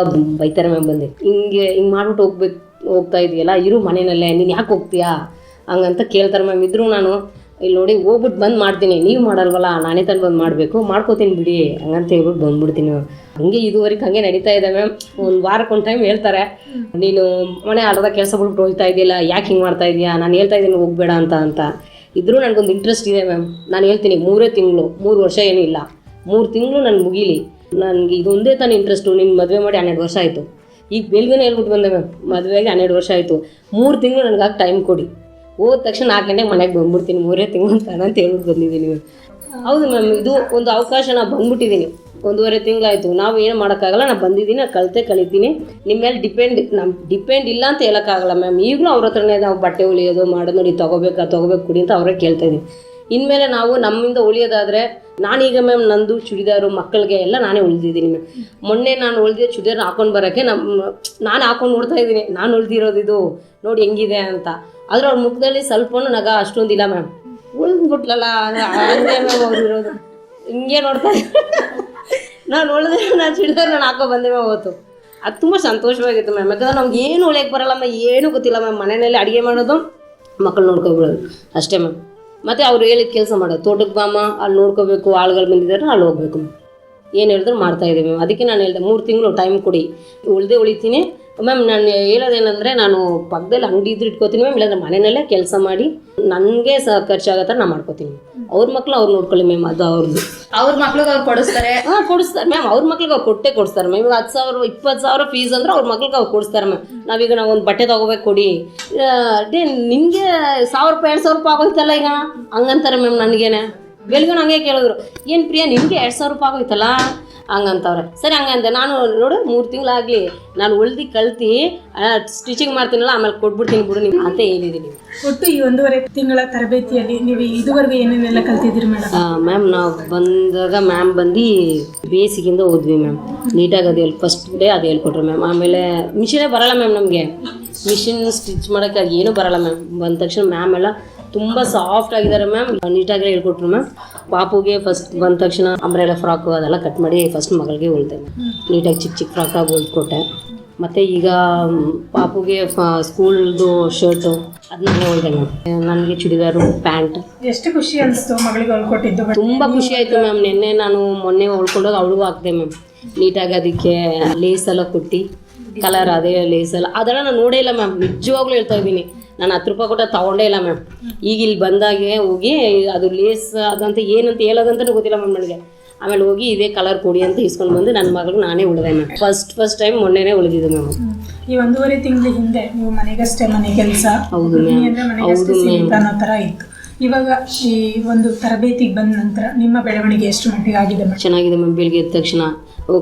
ಬೈತಾರೆ ಮ್ಯಾಮ್ ಬಂದೆ. ಹಿಂಗೆ ಹಿಂಗೆ ಮಾಡ್ಬಿಟ್ಟು ಹೋಗ್ಬೇಕು, ಹೋಗ್ತಾ ಇದೆಯಲ್ಲ ಇರು ಮನೆಯಲ್ಲೇ ನೀನು ಯಾಕೆ ಹೋಗ್ತೀಯಾ? ಹಂಗಂತ ಕೇಳ್ತಾರೆ ಮ್ಯಾಮ್. ಇದ್ದರೂ ನಾನು, ಇಲ್ಲಿ ನೋಡಿ ಹೋಗ್ಬಿಟ್ಟು ಬಂದು ಮಾಡ್ತೀನಿ. ನೀವು ಮಾಡಲ್ವಲ್ಲ, ನಾನೇ ತಂದು ಬಂದು ಮಾಡಬೇಕು. ಮಾಡ್ಕೋತೀನಿ ಬಿಡಿ, ಹಂಗಂತ ಹೇಳ್ಬಿಟ್ಟು ಬಂದ್ಬಿಡ್ತೀನಿ ಹಂಗೆ ಇದುವರೆಗೆ ಹಂಗೆ ನಡೀತಾ ಇದೆ ಮ್ಯಾಮ್. ಒಂದು ವಾರಕ್ಕೆ ಒಂದು ಟೈಮ್ ಹೇಳ್ತಾರೆ. ನೀನು ಮನೆ ಅರ್ಧ ಕೆಲಸ ಬಿಟ್ಬಿಟ್ಟು ಹೋಗ್ತಾ ಇದೆಯಲ್ಲ, ಯಾಕೆ ಹಿಂಗೆ ಮಾಡ್ತಾ ಇದೀಯಾ? ನಾನು ಹೇಳ್ತಾ ಇದ್ದೀನಿ, ಹೋಗ್ಬೇಡ ಅಂತ ಅಂತ. ಇದ್ರೂ ನನಗೊಂದು ಇಂಟ್ರೆಸ್ಟ್ ಇದೆ ಮ್ಯಾಮ್ ನಾನು ಹೇಳ್ತೀನಿ, ಮೂರೇ ತಿಂಗಳು, ಮೂರು ವರ್ಷ ಏನೂ ಇಲ್ಲ. ಮೂರು ತಿಂಗಳು ನಾನು ಮುಗೀಲಿ. ನನಗೆ ಇದೊಂದೇ ತಾನೇ ಇಂಟ್ರೆಸ್ಟು ನಿನ್ನ ಮದುವೆ ಮಾಡಿ ಹನ್ನೆರಡು ವರ್ಷ ಆಯಿತು. ಈಗ ಬೆಳಗ್ಗೆನೇ ಹೇಳ್ಬಿಟ್ಟು ಬಂದೆ ಮ್ಯಾಮ್ ಮದುವೆಗೆ ಹನ್ನೆರಡು ವರ್ಷ ಆಯಿತು. ಮೂರು ತಿಂಗಳು ನನಗಾಗಿ ಟೈಮ್ ಕೊಡಿ. ಹೋದ ತಕ್ಷಣ ನಾಲ್ಕು ಗಂಟೆಗೆ ಮನೆಗೆ ಬಂದ್ಬಿಡ್ತೀನಿ, ಮೂರೇ ತಿಂಗಳು ಅಂತ ಅಂತ ಹೇಳ್ಬಿಟ್ಟು ಬಂದಿದ್ದೀನಿ ಮ್ಯಾಮ್ ಹೌದು ಮ್ಯಾಮ್ ಇದು ಒಂದು ಅವಕಾಶ ನಾನು ಬಂದ್ಬಿಟ್ಟಿದ್ದೀನಿ. ಒಂದೂವರೆ ತಿಂಗಳಾಯಿತು. ನಾವು ಏನು ಮಾಡೋಕ್ಕಾಗಲ್ಲ ನಾನು ಬಂದಿದ್ದೀನಿ ನಾನು ಕಲಿತೆ ಕಲಿತೀನಿ. ನಿಮ್ಮ ಮೇಲೆ ಡಿಪೆಂಡ್ ನಮ್ಮ ಡಿಪೆಂಡ್ ಇಲ್ಲ ಅಂತ ಹೇಳೋಕ್ಕಾಗಲ್ಲ ಮ್ಯಾಮ್ ಈಗಲೂ ಅವ್ರ ಹತ್ರನೇ ನಾವು ಬಟ್ಟೆ ಉಳಿಯೋದು ಮಾಡೋದು, ನೋಡಿ ತೊಗೋಬೇಕಾ, ತೊಗೋಬೇಕು, ಕುಡಿ ಅಂತ ಅವರೇ ಕೇಳ್ತಾ ಇದ್ದೀನಿ. ಇನ್ಮೇಲೆ ನಾವು ನಮ್ಮಿಂದ ಉಳಿಯೋದಾದರೆ, ನಾನೀಗ ಮ್ಯಾಮ್ ನಂದು, ಚೂಡಿದಾರು, ಮಕ್ಕಳಿಗೆ ಎಲ್ಲ ನಾನೇ ಉಳಿದಿದ್ದೀನಿ ಮ್ಯಾಮ್ ಮೊನ್ನೆ ನಾನು ಉಳಿದ ಚೂಡಿದಾರ್ ಹಾಕೊಂಡು ಬರೋಕ್ಕೆ ನಮ್ಮ ನಾನು ಹಾಕೊಂಡು ನೋಡ್ತಾ ಇದ್ದೀನಿ. ನಾನು ಉಳ್ದಿರೋದು ಇದು. ನೋಡಿ ಹೆಂಗಿದೆ ಅಂತ. ಆದರೆ ಅವ್ರ ಮುಖದಲ್ಲಿ ಸ್ವಲ್ಪನೂ ನಗ ಅಷ್ಟೊಂದಿಲ್ಲ ಮ್ಯಾಮ್ ಉಳಿದ್ಬಿಟ್ಲಲ್ಲ ಹಂಗೆ ಮ್ಯಾಮ್ ಹಿಂಗೆ ನೋಡ್ತಾ ನಾನು ಉಳಿದ್ರೆ ನಾನು ಚೂಡಿದಾರ್ ನಾನು ಹಾಕೋ ಬಂದೆ ಮ್ಯಾಮ್ ಅವತ್ತು. ಅದು ತುಂಬ ಸಂತೋಷವಾಗಿತ್ತು ಮ್ಯಾಮ್. ಯಾಕಂದ್ರೆ ನಮ್ಗೆ ಏನು ಉಳಿಯಕ್ಕೆ ಬರಲ್ಲ ಮ್ಯಾಮ್, ಏನೂ ಗೊತ್ತಿಲ್ಲ ಮ್ಯಾಮ್. ಮನೆಯಲ್ಲಿ ಅಡುಗೆ ಮಾಡೋದು ಮಕ್ಕಳು ನೋಡ್ಕೊಬಿಡೋದು. ಅಷ್ಟೇ ಮ್ಯಾಮ್. ಮತ್ತು ಅವ್ರು ಹೇಳಿ ಕೆಲಸ ಮಾಡೋದು ತೋಟಕ್ಕೆ ಬಾಮ ಅಲ್ಲಿ ನೋಡ್ಕೋಬೇಕು, ಆಳುಗಳು ಬಂದಿದ್ದಾರೆ ಅಲ್ಲಿ ಹೋಗ್ಬೇಕು ಏನು ಹೇಳಿದ್ರು ಮಾಡ್ತಾ ಇದ್ದೀವಿ ಮ್ಯಾಮ್. ಅದಕ್ಕೆ ನಾನು ಹೇಳಿದೆ, ಮೂರು ತಿಂಗಳು ಟೈಮ್ ಕೊಡಿ. ಉಳಿದೇ ಉಳಿತೀನಿ ಮ್ಯಾಮ್ ನಾನು ಹೇಳೋದೇನೆಂದರೆ ನಾನು ಪಕ್ಕದಲ್ಲಿ ಅಂಗಡಿ ಇದ್ರೆ ಇಟ್ಕೋತೀನಿ ಮ್ಯಾಮ್ ಇಲ್ಲಾಂದ್ರೆ ಮನೆಯಲ್ಲೇ ಕೆಲಸ ಮಾಡಿ ನನಗೆ ಸಹ ಖರ್ಚಾಗೋ ಥರ ನಾನು ಮಾಡ್ಕೋತೀನಿ. ಅವ್ರ ಮಕ್ಳು ಅವ್ರು ನೋಡ್ಕೊಳ್ಳಿ ಮ್ಯಾಮ್ ಅದು ಅವ್ರದ್ದು ಅವ್ರ ಮಕ್ಳಿಗೆ ಅವ್ರು ಕೊಡಿಸ್ತಾರೆ? ಹಾಂ ಕೊಡಿಸ್ತಾರೆ ಮ್ಯಾಮ್ ಅವ್ರ ಮಕ್ಳಿಗೆ ಅವ್ರು ಕೊಟ್ಟೆ ಕೊಡಿಸ್ತಾರೆ ಮ್ಯಾಮ್ ಇವಾಗ ಹತ್ತು ಸಾವಿರ ಇಪ್ಪತ್ತು ಸಾವಿರ ಫೀಸ್ ಅಂದ್ರೆ ಅವ್ರ ಮಕ್ಳಿಗೆ ಅವ್ರು ಕೊಡಿಸ್ತಾರೆ ಮ್ಯಾಮ್ ನಾವೀಗ ನಾವು ಒಂದು ಬಟ್ಟೆ ತೊಗೋಬೇಕು ಕೊಡಿ. ಅದೇ ನಿಮಗೆ ಸಾವಿರ ರೂಪಾಯಿ ಎರಡು ಸಾವಿರ ರೂಪಾಯಿ ಆಗೋಯ್ತಲ್ಲ ಈಗ? ಹಂಗಂತಾರೆ ಮ್ಯಾಮ್ ನನಗೇನೆ. ಬೆಳಗ್ಗೆ ಹಂಗೆ ಕೇಳಿದ್ರು. ಏನು ಪ್ರಿಯಾ ನಿಮಗೆ ಎರಡು ಸಾವಿರ ರೂಪಾಯಿ ಆಗೋಯ್ತಲ್ಲ? ಹಂಗಂತವ್ರೆ. ಸರಿ ಹಂಗಂದೆ ನಾನು ನೋಡು ಮೂರು ತಿಂಗಳಾಗಲಿ ನಾನು ಉಳ್ದು ಕಲ್ತು ಸ್ಟಿಚಿಂಗ್ ಮಾಡ್ತೀನಲ್ಲ ಆಮೇಲೆ ಕೊಟ್ಬಿಡ್ತೀನಿ ಬಿಡು ನೀವು ಅಂತ ಹೇಳಿದ್ದೀನಿ ಒಟ್ಟು ಈ ಒಂದೂವರೆ ತಿಂಗಳ ತರಬೇತಿಯಲ್ಲಿ ನೀವು ಇದುವರೆಗೂ ಏನೇನೆಲ್ಲ ಕಲ್ತಿದ್ದೀರಿ ಮೇಡಮ್? ಮ್ಯಾಮ್ ನಾವು ಬಂದಾಗ ಮ್ಯಾಮ್ ಬಂದು ಬೇಸಿಗಿಂದ ಹೋದ್ವಿ ಮ್ಯಾಮ್. ನೀಟಾಗಿ ಅದು ಹೇಳಿ ಫಸ್ಟ್ ಡೇ ಅದು ಹೇಳ್ಕೊಟ್ರು ಮ್ಯಾಮ್. ಆಮೇಲೆ ಮಿಷಿನೇ ಬರಲ್ಲ ಮ್ಯಾಮ್ ನಮಗೆ. ಮಿಷಿನ್ ಸ್ಟಿಚ್ ಮಾಡೋಕ್ಕೆ ಅದು ಏನೂ ಬರಲ್ಲ ಮ್ಯಾಮ್. ಬಂದ ತಕ್ಷಣ ಮ್ಯಾಮ್ ಎಲ್ಲ ತುಂಬ ಸಾಫ್ಟ್ ಆಗಿದ್ದಾರೆ ಮ್ಯಾಮ್ ನೀಟಾಗಿ ಹೇಳ್ಕೊಟ್ರು ಮ್ಯಾಮ್ ಪಾಪುಗೆ ಫಸ್ಟ್ ಬಂದ ತಕ್ಷಣ ಅಂಬ್ರೆಲ್ಲ ಫ್ರಾಕು ಅದೆಲ್ಲ ಕಟ್ ಮಾಡಿ ಫಸ್ಟ್ ಮಗಳಿಗೆ ಹೊಲಿದೆ. ನೀಟಾಗಿ ಚಿಕ್ಕ ಚಿಕ್ಕ ಫ್ರಾಕಾಗಿ ಹೊಲ್ಕೊಟ್ಟೆ. ಮತ್ತು ಈಗ ಪಾಪುಗೆ ಸ್ಕೂಲ್ದು ಶರ್ಟು ಅದನ್ನೆಲ್ಲ ಹೊಲಿದೆ ಮ್ಯಾಮ್ ನನಗೆ ಚೂಡಿದಾರು ಪ್ಯಾಂಟ್. ಎಷ್ಟು ಖುಷಿ ಅನಿಸ್ತು ಮಗಳಿಗೆ ಹೊಲ್ಕೊಟ್ಟಿದ್ದು? ತುಂಬ ಖುಷಿ ಆಯಿತು ಮ್ಯಾಮ್ ನಿನ್ನೆ ನಾನು ಮೊನ್ನೆ ಹೊಲ್ಕೊಂಡೋಗಿ ಅವಳಿಗೂ ಹಾಕಿದೆ ಮ್ಯಾಮ್ ನೀಟಾಗಿ ಅದಕ್ಕೆ ಲೇಸ್ ಎಲ್ಲ ಕೊಟ್ಟು. ಕಲರ್ ಅದೇ ಲೇಸ್ ಎಲ್ಲ. ಅದೆಲ್ಲ ನಾನು ನೋಡೇ ಇಲ್ಲ ಮ್ಯಾಮ್ ನಿಜವಾಗ್ಲೂ ಹೇಳ್ತಾ ಇದ್ದೀನಿ. ನಾನು ಹತ್ತು ರೂಪಾಯಿ ಕೊಟ್ಟು ತಗೊಂಡೇ ಇಲ್ಲ ಮ್ಯಾಮ್ ಈಗ ಇಲ್ಲಿ ಬಂದಾಗೆ ಹೋಗಿ ಅದು ಲೇಸ್ ಅದಂತ ಏನಂತ ಹೇಳೋದಂತಲೂ ಗೊತ್ತಿಲ್ಲ ಮ್ಯಾಮ್ ನನಗೆ. ಆಮೇಲೆ ಹೋಗಿ ಇದೇ ಕಲರ್ ಕೊಡಿ ಅಂತ ಇಸ್ಕೊಂಡು ಬಂದು ನನ್ನ ಮಗಳು ನಾನೇ ಉಳಿದೆ ಮ್ಯಾಮ್ ಫಸ್ಟ್ ಫಸ್ಟ್ ಟೈಮ್ ಮೊನ್ನೆನೇ ಉಳಿದಿದ್ದು ಮ್ಯಾಮ್ ಈ ಒಂದೂವರೆ ತಿಂಗಳ ಹಿಂದೆ ನೀವು ಮನೆಗಷ್ಟೇ ಮನೆ ಕೆಲಸ. ಹೌದು ಥರ ಇತ್ತು. ಇವಾಗ ಈ ಒಂದು ತರಬೇತಿಗೆ ಬಂದ ನಂತರ ನಿಮ್ಮ ಬೆಳವಣಿಗೆ ಎಷ್ಟು ಮಟ್ಟಿಗೆ ಆಗಿದೆ ಚೆನ್ನಾಗಿದೆ ಮ್ಯಾಮ್ ಬೆಳಿಗ್ಗೆ ಎದ್ದ ತಕ್ಷಣ.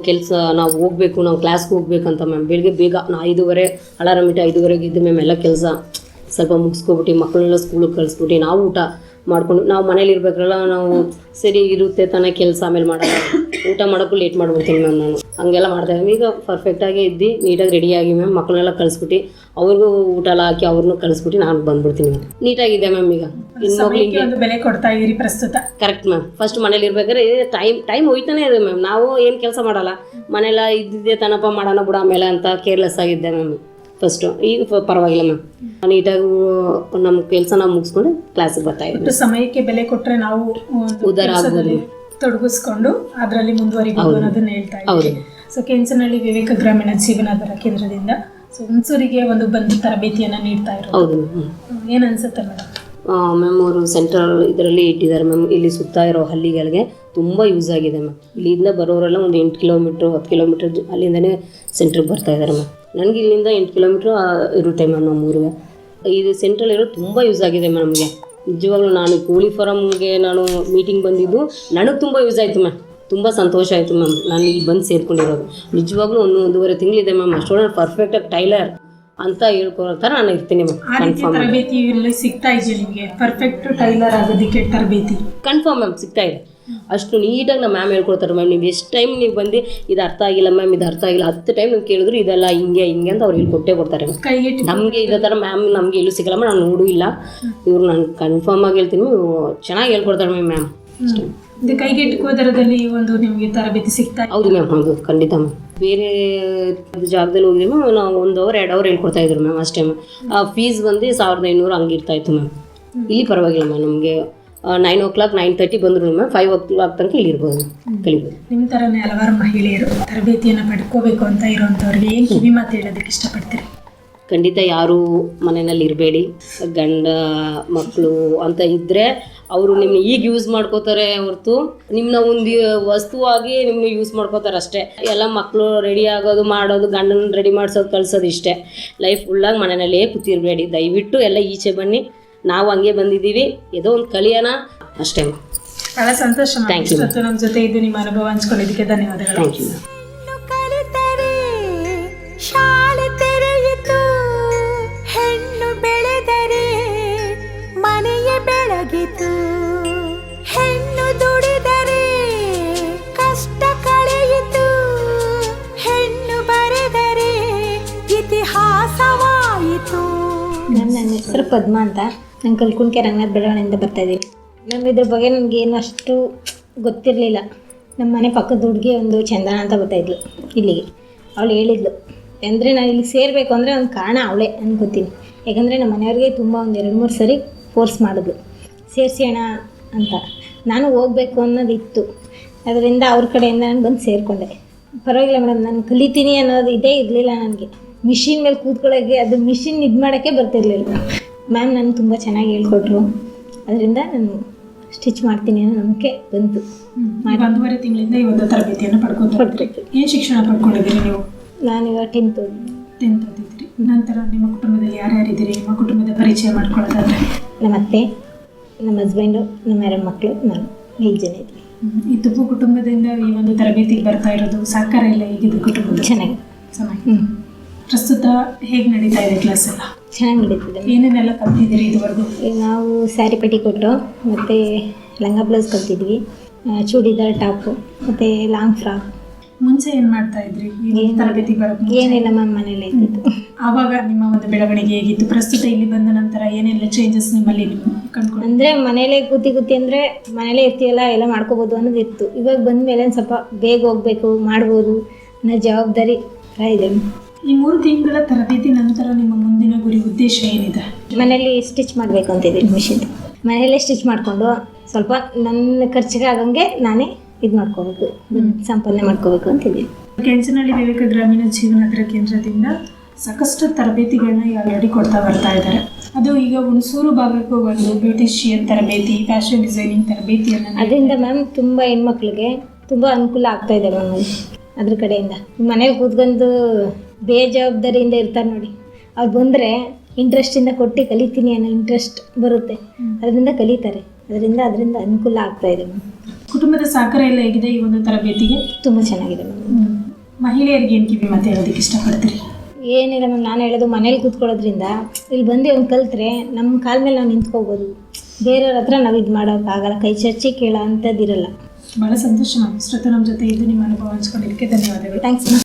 ಕೆಲಸ ನಾವು ಹೋಗಬೇಕು ನಾವು ಕ್ಲಾಸ್ಗೆ ಹೋಗ್ಬೇಕಂತ ಮ್ಯಾಮ್ ಬೆಳಿಗ್ಗೆ ಬೇಗ ನಾ ಐದೂವರೆ ಅಲಾರಾಮ್ ಇಟ್ಟು ಐದೂವರೆಗೆ ಇದ್ದು ಮ್ಯಾಮ್ ಎಲ್ಲ ಕೆಲಸ. ಸ್ವಲ್ಪ ಮುಗಿಸ್ಕೊಬಿಟ್ಟು ಮಕ್ಕಳೆಲ್ಲ ಸ್ಕೂಲಿಗೆ ಕಳಿಸ್ಬಿಟ್ಟು ನಾವು ಊಟ ಮಾಡ್ಕೊಂಡು ನಾವು ಮನೇಲಿ ಇರ್ಬೇಕಲ್ಲ ನಾವು ಸರಿ ಇರುತ್ತೆ ತಾನೇ ಕೆಲಸ ಆಮೇಲೆ ಮಾಡೋಣ ಊಟ ಮಾಡೋಕ್ಕೂ ಲೇಟ್ ಮಾಡ್ಬಿಡ್ತೀನಿ ಮ್ಯಾಮ್ ನಾನು. ಹಂಗೆಲ್ಲ ಮಾಡ್ತಾ ಈಗ ಪರ್ಫೆಕ್ಟಾಗಿ ಇದ್ದು ನೀಟಾಗಿ ರೆಡಿಯಾಗಿ ಮ್ಯಾಮ್ ಮಕ್ಕಳನ್ನೆಲ್ಲ ಕಳಿಸ್ಬಿಟ್ಟು ಅವ್ರಿಗೂ ಊಟ ಎಲ್ಲ ಹಾಕಿ ಅವ್ರನ್ನೂ ಕಳಿಸ್ಬಿಟ್ಟು ನಾನು ಬಂದ್ಬಿಡ್ತೀನಿ ಮ್ಯಾಮ್ ನೀಟಾಗಿದೆ ಮ್ಯಾಮ್ ಈಗ. ಇನ್ನು ಬೆಲೆ ಕೊಡ್ತಾ ಇದ್ದೀರಿ ಪ್ರಸ್ತುತ. ಕರೆಕ್ಟ್ ಮ್ಯಾಮ್ ಫಸ್ಟ್ ಮನೇಲಿ ಇರ್ಬೇಕಾದ್ರೆ ಟೈಮ್ ಟೈಮ್ ಹೋಯ್ತಾನೆ ಇದೆ ಮ್ಯಾಮ್ ನಾವು ಏನು ಕೆಲಸ ಮಾಡಲ್ಲ. ಮನೆಯೆಲ್ಲ ಇದ್ದಿದ್ದೆ ತನಪ ಮಾಡೋಣ ಬಿಡ ಆಮೇಲೆ ಅಂತ ಕೇರ್ಲೆಸ್ ಆಗಿದ್ದೆ ಮ್ಯಾಮ್ ಫಸ್ಟು ಈಗ ಪರವಾಗಿಲ್ಲ ಮ್ಯಾಮ್ ನೀಟಾಗಿ ನಮ್ಮ ಕೆಲಸ ನಾವು ಮುಗಿಸ್ಕೊಂಡು ಕ್ಲಾಸಿಗೆ ಬರ್ತಾ ಇದ್ದೀವಿ ಸಮಯಕ್ಕೆ ಬೆಲೆ ಕೊಟ್ಟರೆ ನಾವು ಉದಾರ ಆಗ್ಬೋದು ತೊಡಗಿಸ್ಕೊಂಡು ಅದರಲ್ಲಿ ಮುಂದುವರಿಬೋದು ಅನ್ನೋದನ್ನ ಹೇಳ್ತಾ ಇದ್ದೀವಿ ಸೊ ಕೆಂಚನಹಳ್ಳಿ ವಿವೇಕ ಗ್ರಾಮೀಣ ಜೀವನಾಧಾರ ಕೇಂದ್ರದಿಂದ. ಸೊ ಹುಣಸೂರಿಗೆ ಒಂದು ಬಂದು ತರಬೇತಿಯನ್ನ ನೀಡ್ತಾ ಇರೋದು. ಹೌದು ಮ್ಯಾಮ್ ಏನ್ ಅನ್ಸುತ್ತೆ ಮೇಡಮ್ ಮ್ಯಾಮ್ ಅವರು ಸೆಂಟ್ರಲ್ ಇದರಲ್ಲಿ ಇಟ್ಟಿದ್ದಾರೆ ಮ್ಯಾಮ್ ಇಲ್ಲಿ ಸುತ್ತ ಇರೋ ಹಳ್ಳಿಗಳಿಗೆ ತುಂಬ ಯೂಸ್ ಆಗಿದೆ ಮ್ಯಾಮ್ ಇಲ್ಲಿಂದ ಬರೋರೆಲ್ಲ ಒಂದು ಎಂಟು ಕಿಲೋಮೀಟ್ರ್ ಹತ್ತು ಕಿಲೋಮೀಟ್ರ್ ಅಲ್ಲಿಂದನೇ ಸೆಂಟ್ರಿಗೆ ಬರ್ತಾ ಇದ್ದಾರೆ ಮ್ಯಾಮ್ ನನಗೆ ಇಲ್ಲಿಂದ ಎಂಟು ಕಿಲೋಮೀಟ್ರ್ ಇರುತ್ತೆ ಮ್ಯಾಮ್ ನಮ್ಮ ಊರಿಗೆ. ಇದು ಸೆಂಟ್ರಲ್ ಇರೋದು ತುಂಬ ಯೂಸ್ ಆಗಿದೆ ಮ್ಯಾಮ್ ನಮಗೆ. ನಿಜವಾಗ್ಲೂ ನಾನು ಕೋಳಿ ಫಾರಮ್ಗೆ ನಾನು ಮೀಟಿಂಗ್ ಬಂದಿದ್ದು ನನಗೆ ತುಂಬ ಯೂಸ್ ಆಯಿತು ಮ್ಯಾಮ್ ತುಂಬ ಸಂತೋಷ ಆಯಿತು ಮ್ಯಾಮ್ ನಾನು ಇಲ್ಲಿ ಬಂದು ಸೇರ್ಕೊಂಡಿರೋದು. ನಿಜವಾಗ್ಲೂ ಒಂದು ಒಂದೂವರೆ ತಿಂಗಳಿದೆ ಮ್ಯಾಮ್ ಅಷ್ಟೊಂದು ಪರ್ಫೆಕ್ಟಾಗಿ ಟೈಲರ್ ಅಂತ ಹೇಳ್ಕೊಳ್ಳೋ ಥರ ನಾನು ಇರ್ತೀನಿ ಮ್ಯಾಮ್ ಕನ್ಫರ್ಮ್ ತರಬೇತಿ ಸಿಗ್ತಾ ಇದೆ ನಿಮಗೆ. ಪರ್ಫೆಕ್ಟ್ ಟೈಲರ್ ಆಗೋದಕ್ಕೆ ತರಬೇತಿ. ಕನ್ಫರ್ಮ್ ಮ್ಯಾಮ್ ಸಿಗ್ತಾ ಇದೆ. ಅಷ್ಟು ನೀಟಾಗಿ ನಮ್ಮ ಮ್ಯಾಮ್ ಹೇಳ್ಕೊಡ್ತಾರೆ ಮ್ಯಾಮ್. ನೀವು ಎಷ್ಟು ಟೈಮ್ ನೀವು ಬಂದು ಇದು ಅರ್ಥ ಆಗಿಲ್ಲ ಮ್ಯಾಮ್ ಇದು ಅರ್ಥ ಆಗಿಲ್ಲ ಹತ್ತು ಟೈಮ್ ನೀವು ಕೇಳಿದ್ರು ಇದೆಲ್ಲ ಹಿಂಗೆ ಹಿಂಗೆ ಅಂತ ಅವ್ರು ಹೇಳ್ಕೊಟ್ಟೇ ಕೊಡ್ತಾರೆ ನಮಗೆ ಇದೇ ಥರ ಮ್ಯಾಮ್ ನಮಗೆ ಎಲ್ಲೂ ಸಿಗಲ್ಲ ಮ್ಯಾಮ್ ನಾನು ನೋಡೂ ಇಲ್ಲ. ಇವ್ರು ನಾನು ಕನ್ಫರ್ಮ್ ಆಗಿ ಹೇಳ್ತೀನಿ ಚೆನ್ನಾಗಿ ಹೇಳ್ಕೊಡ್ತಾರೆ ಮ್ಯಾಮ್ ಮ್ಯಾಮ್. ಇದು ಕೈಗೆಟುಕುವ ದರದಲ್ಲಿ ಒಂದು ನಿಮಗೆ ತರಬೇತಿ ಸಿಗ್ತಾ ಹೌದು ಮ್ಯಾಮ್ ಹೌದು ಖಂಡಿತ ಮ್ಯಾಮ್. ಬೇರೆ ಜಾಗದಲ್ಲಿ ಹೋಗಿ ಮ್ಯಾಮ್ ನಾವು ಒಂದು ಅವರ್ ಎರಡು ಅವರ್ ಹೇಳ್ಕೊಡ್ತಾ ಇದ್ರು ಮ್ಯಾಮ್ ಅಷ್ಟೇ ಮ್ಯಾಮ್. ಫೀಸ್ ಬಂದು ಸಾವಿರದ ಐನೂರು ಇತ್ತು ಮ್ಯಾಮ್. ಇಲ್ಲಿ ಪರವಾಗಿಲ್ಲ ಮ್ಯಾಮ್ ನಮಗೆ nine o'clock nine thirty ಬಂದ್ರು ಮ್ಯಾಮ್ ಫೈವ್ ಓ ಕ್ಲಾಕ್ ತನಕ ಇಲ್ಲಿ ಇರ್ಬೋದು ಕಲಿಬೋದು ನಿಮ್ಮ ಥರನೇ ಹಲವಾರು ಮಹಿಳೆಯರು ತರಬೇತಿಯನ್ನು ಪಡ್ಕೋಬೇಕು ಅಂತ ಇರುವಂಥವ್ರಿಗೆ ಏನು ಕಿವಿ ಮಾತು ಹೇಳೋದಕ್ಕೆ ಇಷ್ಟಪಡ್ತೀರಿ? ಖಂಡಿತ ಯಾರೂ ಮನೆಯಲ್ಲಿ ಇರಬೇಡಿ. ಗಂಡ ಮಕ್ಕಳು ಅಂತ ಇದ್ದರೆ ಅವರು ನಿಮ್ಮ ಈಗ ಯೂಸ್ ಮಾಡ್ಕೋತಾರೆ ಹೊರತು ನಿಮ್ಮನ್ನ ಒಂದು ವಸ್ತುವಾಗಿ ನಿಮ್ಮನ್ನ ಯೂಸ್ ಮಾಡ್ಕೋತಾರೆ ಅಷ್ಟೇ. ಎಲ್ಲ ಮಕ್ಕಳು ರೆಡಿ ಆಗೋದು ಮಾಡೋದು ಗಂಡನ ರೆಡಿ ಮಾಡಿಸೋದು ಕಳ್ಸೋದು ಇಷ್ಟೇ. ಲೈಫ್ ಫುಲ್ಲಾಗಿ ಮನೆಯಲ್ಲೇ ಕೂತಿರಬೇಡಿ. ದಯವಿಟ್ಟು ಎಲ್ಲ ಈಚೆ ಬನ್ನಿ. ನಾವು ಹಂಗೆ ಬಂದಿದ್ದೀವಿ. ಏನೋ ಒಂದು ಕಲಿಯೋಣ. ಅಷ್ಟೇ. ಬಹಳ ಸಂತೋಷ ಥ್ಯಾಂಕ್ ಯು you, ನಮ್ಮ ಜೊತೆ ಇದು ನಿಮ್ಮ ಅನುಭವ ಹಂಚ್ಕೊಂಡಿದ್ದಕ್ಕೆ ಧನ್ಯವಾದಗಳು. ಥ್ಯಾಂಕ್ ಯು ಕಲಿತರೆ ಶಾಲೆ ತೆರೆಯಿತು. ಹೆಣ್ಣು ಬೆಳೆದರೆ ಮನೆಯ ಬೆಳಗಿತು. ಹೆಣ್ಣು ದುಡಿದರೆ ಕಷ್ಟ ಕಳೆಯಿತು. ಹೆಣ್ಣು ಬರೆದರೆ ಇತಿಹಾಸವಾಯಿತು. ನನ್ನ ಹೆಸರು ಪದ್ಮ ಅಂತ. ನಾನು ಕಲ್ಕುಂಟೆ ರಂಗನಾಥ್ ಬೆಳವಣಿಯಿಂದ ಬರ್ತಾ ಇದ್ದೀನಿ ಮ್ಯಾಮ್ ಇದ್ರ ಬಗ್ಗೆ ನನಗೆ ಏನು ಅಷ್ಟು ಗೊತ್ತಿರಲಿಲ್ಲ. ನಮ್ಮ ಮನೆ ಪಕ್ಕದ ಹುಡುಗಿ ಒಂದು ಚಂದನ ಅಂತ ಬರ್ತಾಯಿದ್ಲು ಇಲ್ಲಿಗೆ. ಅವಳು ಹೇಳಿದ್ಲು, ಅಂದರೆ ನಾನು ಇಲ್ಲಿಗೆ ಸೇರಬೇಕು ಅಂದರೆ ಒಂದು ಕಾರಣ ಅವಳೇ ಅನ್ಕೋತೀನಿ ಯಾಕಂದರೆ ನಮ್ಮ ಮನೆಯವ್ರಿಗೆ ತುಂಬ ಒಂದು ಎರಡು ಮೂರು ಸರಿ ಫೋರ್ಸ್ ಮಾಡಿದ್ಲು. ಸೇರಿಸೋಣ ಅಂತ. ನಾನು ಹೋಗಬೇಕು ಅನ್ನೋದಿತ್ತು. ಅದರಿಂದ ಅವ್ರ ಕಡೆಯಿಂದ ನಾನು ಬಂದು ಸೇರಿಕೊಂಡೆ. ಪರವಾಗಿಲ್ಲ ಮೇಡಮ್ ನಾನು ಕಲಿತೀನಿ ಅನ್ನೋದು ಇದೇ ಇರಲಿಲ್ಲ ನನಗೆ. ಮಿಷಿನ್ ಮೇಲೆ ಕೂತ್ಕೊಳ್ಳೋಕ್ಕೆ ಅದು ಮಿಷಿನ್ ಇದು ಮಾಡೋಕ್ಕೆ ಬರ್ತಿರ್ಲಿಲ್ಲ. ಮ್ಯಾಮ್ ನಾನು ತುಂಬ ಚೆನ್ನಾಗಿ ಹೇಳ್ಕೊಟ್ರು. ಅದರಿಂದ ನಾನು ಸ್ಟಿಚ್ ಮಾಡ್ತೀನಿ ಅನ್ನೋ ನಂಬಿಕೆ ಬಂತು. ಒಂದೂವರೆ ತಿಂಗಳಿಂದ ಈ ಒಂದು ತರಬೇತಿಯನ್ನು ಇದ್ರಿ ಏನು ಶಿಕ್ಷಣ ಪಡ್ಕೊಂಡಿದ್ದೀರಿ ನೀವು? ನಾನೀಗ ಟೆಂತ್ ಟೆಂತ್ ಓದಿದ್ರಿ ನಂತರ ನಿಮ್ಮ ಕುಟುಂಬದಲ್ಲಿ ಯಾರ್ಯಾರಿದ್ದೀರಿ? ನಿಮ್ಮ ಕುಟುಂಬದ ಪರಿಚಯ ಮಾಡ್ಕೊಳ್ಳೋದಾದ್ರೆ? ನಮ್ಮ ಅತ್ತೆ ನಮ್ಮ ಹಸ್ಬೆಂಡು ನಮ್ಮ ಎರಡು ಮಕ್ಕಳು ನಾನು ಐದು ಜನ ಇದ್ದೀನಿ. ಈ ತುಪ್ಪು ಕುಟುಂಬದಿಂದ ಈ ಒಂದು ತರಬೇತಿಗೆ ಬರ್ತಾ ಇರೋದು ಸಹಕಾರ ಇಲ್ಲ ಈಗಿದ್ದು ಕುಟುಂಬದ ಚೆನ್ನಾಗಿ ಚೆನ್ನಾಗಿ ಹ್ಞೂ ಪ್ರಸ್ತುತ ಹೇಗೆ ನಡೀತಾ ಇದೆ ಕ್ಲಾಸ್ ಎಲ್ಲ? ಚೆನ್ನಾಗಿ ನಡೀತಿದೆ. ಏನೇನೆಲ್ಲ ಕಲ್ತಿದ್ದೀರಿ ಇದುವರೆಗೂ? ಈಗ ನಾವು ಸ್ಯಾರಿ ಪಟ್ಟಿ ಕೊಟ್ಟು ಮತ್ತು ಲಂಗ ಬ್ಲೌಸ್ ಕಲ್ತಿದ್ವಿ ಚೂಡಿದಾರ್ ಟಾಪು ಮತ್ತು ಲಾಂಗ್ ಫ್ರಾಕ್ ಮುಂಚೆ ಏನು ಮಾಡ್ತಾ ಇದ್ರಿ? ಈ ಮುಂಚೆ? ಏನಿಲ್ಲ ಮ್ಯಾಮ್ ಮನೇಲಿ ಇದ್ದಿದ್ದು. ಆವಾಗ ನಿಮ್ಮ ಒಂದು ಬೆಳವಣಿಗೆ ಹೇಗಿತ್ತು? ಪ್ರಸ್ತುತ ಇಲ್ಲಿ ಬಂದ ನಂತರ ಏನೆಲ್ಲ ಚೇಂಜಸ್ ನಿಮ್ಮಲ್ಲಿ ಕಂಡುಕೊಂಡು ಅಂದರೆ ಮನೇಲೇ ಕೂತಿ ಕೂತಿ ಅಂದರೆ ಮನೇಲೇ ಇರ್ತೀವಲ್ಲ ಎಲ್ಲ ಮಾಡ್ಕೋಬೋದು ಅನ್ನೋದು ಇತ್ತು. ಇವಾಗ ಬಂದ ಮೇಲೆ ಒಂದು ಸ್ವಲ್ಪ ಬೇಗ ಹೋಗ್ಬೇಕು ಮಾಡ್ಬೋದು ಅನ್ನೋ ಜವಾಬ್ದಾರಿ ಇದೆ. ಈ ಮೂರು ತಿಂಗಳ ತರಬೇತಿ ನಂತರ ನಿಮ್ಮ ಮುಂದಿನ ಗುರಿ ಉದ್ದೇಶ ಏನಿದೆ? ಮನೆಯಲ್ಲಿ ಸ್ಟಿಚ್ ಮಾಡಬೇಕು ಅಂತಿದ್ದೀನಿ ಮಿಷಿನ್ ಮನೆಯಲ್ಲೇ ಸ್ಟಿಚ್ ಮಾಡಿಕೊಂಡು ಸ್ವಲ್ಪ ನನ್ನ ಖರ್ಚಿಗೆ ಆಗಂಗೆ ನಾನೇ ಇದು ಮಾಡ್ಕೋಬೇಕು ಸಂಪಾದನೆ ಮಾಡ್ಕೋಬೇಕು ಅಂತಿದ್ದೀನಿ ಕೆಂಚನಹಳ್ಳಿ ವಿವೇಕ ಗ್ರಾಮೀಣ ಜೀವನಾಧಾರ ಕೇಂದ್ರದಿಂದ ಸಾಕಷ್ಟು ತರಬೇತಿಗಳನ್ನ ಆಲ್ರೆಡಿ ಕೊಡ್ತಾ ಬರ್ತಾ ಇದ್ದಾರೆ. ಅದು ಈಗ ಹುಣಸೂರು ಭಾಗಕ್ಕೂ ಒಂದು ಬ್ಯೂಟಿಷಿಯನ್ ತರಬೇತಿ ಫ್ಯಾಷನ್ ಡಿಸೈನಿಂಗ್ ತರಬೇತಿಯನ್ನು ಅದರಿಂದ ಮ್ಯಾಮ್ ತುಂಬ ಹೆಣ್ಮಕ್ಳಿಗೆ ತುಂಬ ಅನುಕೂಲ ಆಗ್ತಾ ಇದೆ ಮ್ಯಾಮ್. ಅದ್ರ ಕಡೆಯಿಂದ ಮನೇಲಿ ಕೂತ್ಕೊಂಡು ಬೇಜವಾಬ್ದಾರಿಯಿಂದ ಇರ್ತಾರೆ ನೋಡಿ. ಅವ್ರು ಬಂದರೆ ಇಂಟ್ರೆಸ್ಟಿಂದ ಕೊಟ್ಟು ಕಲಿತೀನಿ ಅನ್ನೋ ಇಂಟ್ರೆಸ್ಟ್ ಬರುತ್ತೆ. ಅದರಿಂದ ಕಲಿತಾರೆ. ಅದರಿಂದ ಅದರಿಂದ ಅನುಕೂಲ ಆಗ್ತಾ ಇದೆ ಮ್ಯಾಮ್ ಕುಟುಂಬದ ಸಹಕಾರ ಎಲ್ಲ ಹೇಗಿದೆ ಈ ಒಂದು ತರಬೇತಿಗೆ? ತುಂಬ ಚೆನ್ನಾಗಿದೆ ಮ್ಯಾಮ್ ಮಹಿಳೆಯರಿಗೆ ಏನು ಕಿವಿ ಮಾತು ಹೇಳೋದಕ್ಕೆ ಇಷ್ಟಪಡ್ತೀರಿ? ಏನಿಲ್ಲ ಮ್ಯಾಮ್ ನಾನು ಹೇಳೋದು ಮನೇಲಿ ಕೂತ್ಕೊಳ್ಳೋದ್ರಿಂದ ಇಲ್ಲಿ ಬಂದು ಒಂದು ಕಲ್ತ್ರೆ ನಮ್ಮ ಕಾಲ ಮೇಲೆ ನಾವು ನಿಂತ್ಕೋಬೋದು. ಬೇರೆಯವ್ರ ಹತ್ರ ನಾವು ಇದು ಮಾಡೋಕ್ಕಾಗಲ್ಲ ಕೈ ಚರ್ಚೆ ಕೇಳೋ ಅಂಥದ್ದಿರಲ್ಲ. ಭಾಳ ಸಂತೋಷ ಮ್ಯಾಮ್. ಇಷ್ಟೊತ್ತು ನಮ್ಮ ಜೊತೆ ಇದು ನಿಮ್ಮ ಅನುಭವ ಹಂಚ್ಕೊಂಡಿದ್ದಕ್ಕೆ ಧನ್ಯವಾದಗಳು. ಥ್ಯಾಂಕ್ಸ್ ಮ್ಯಾಮ್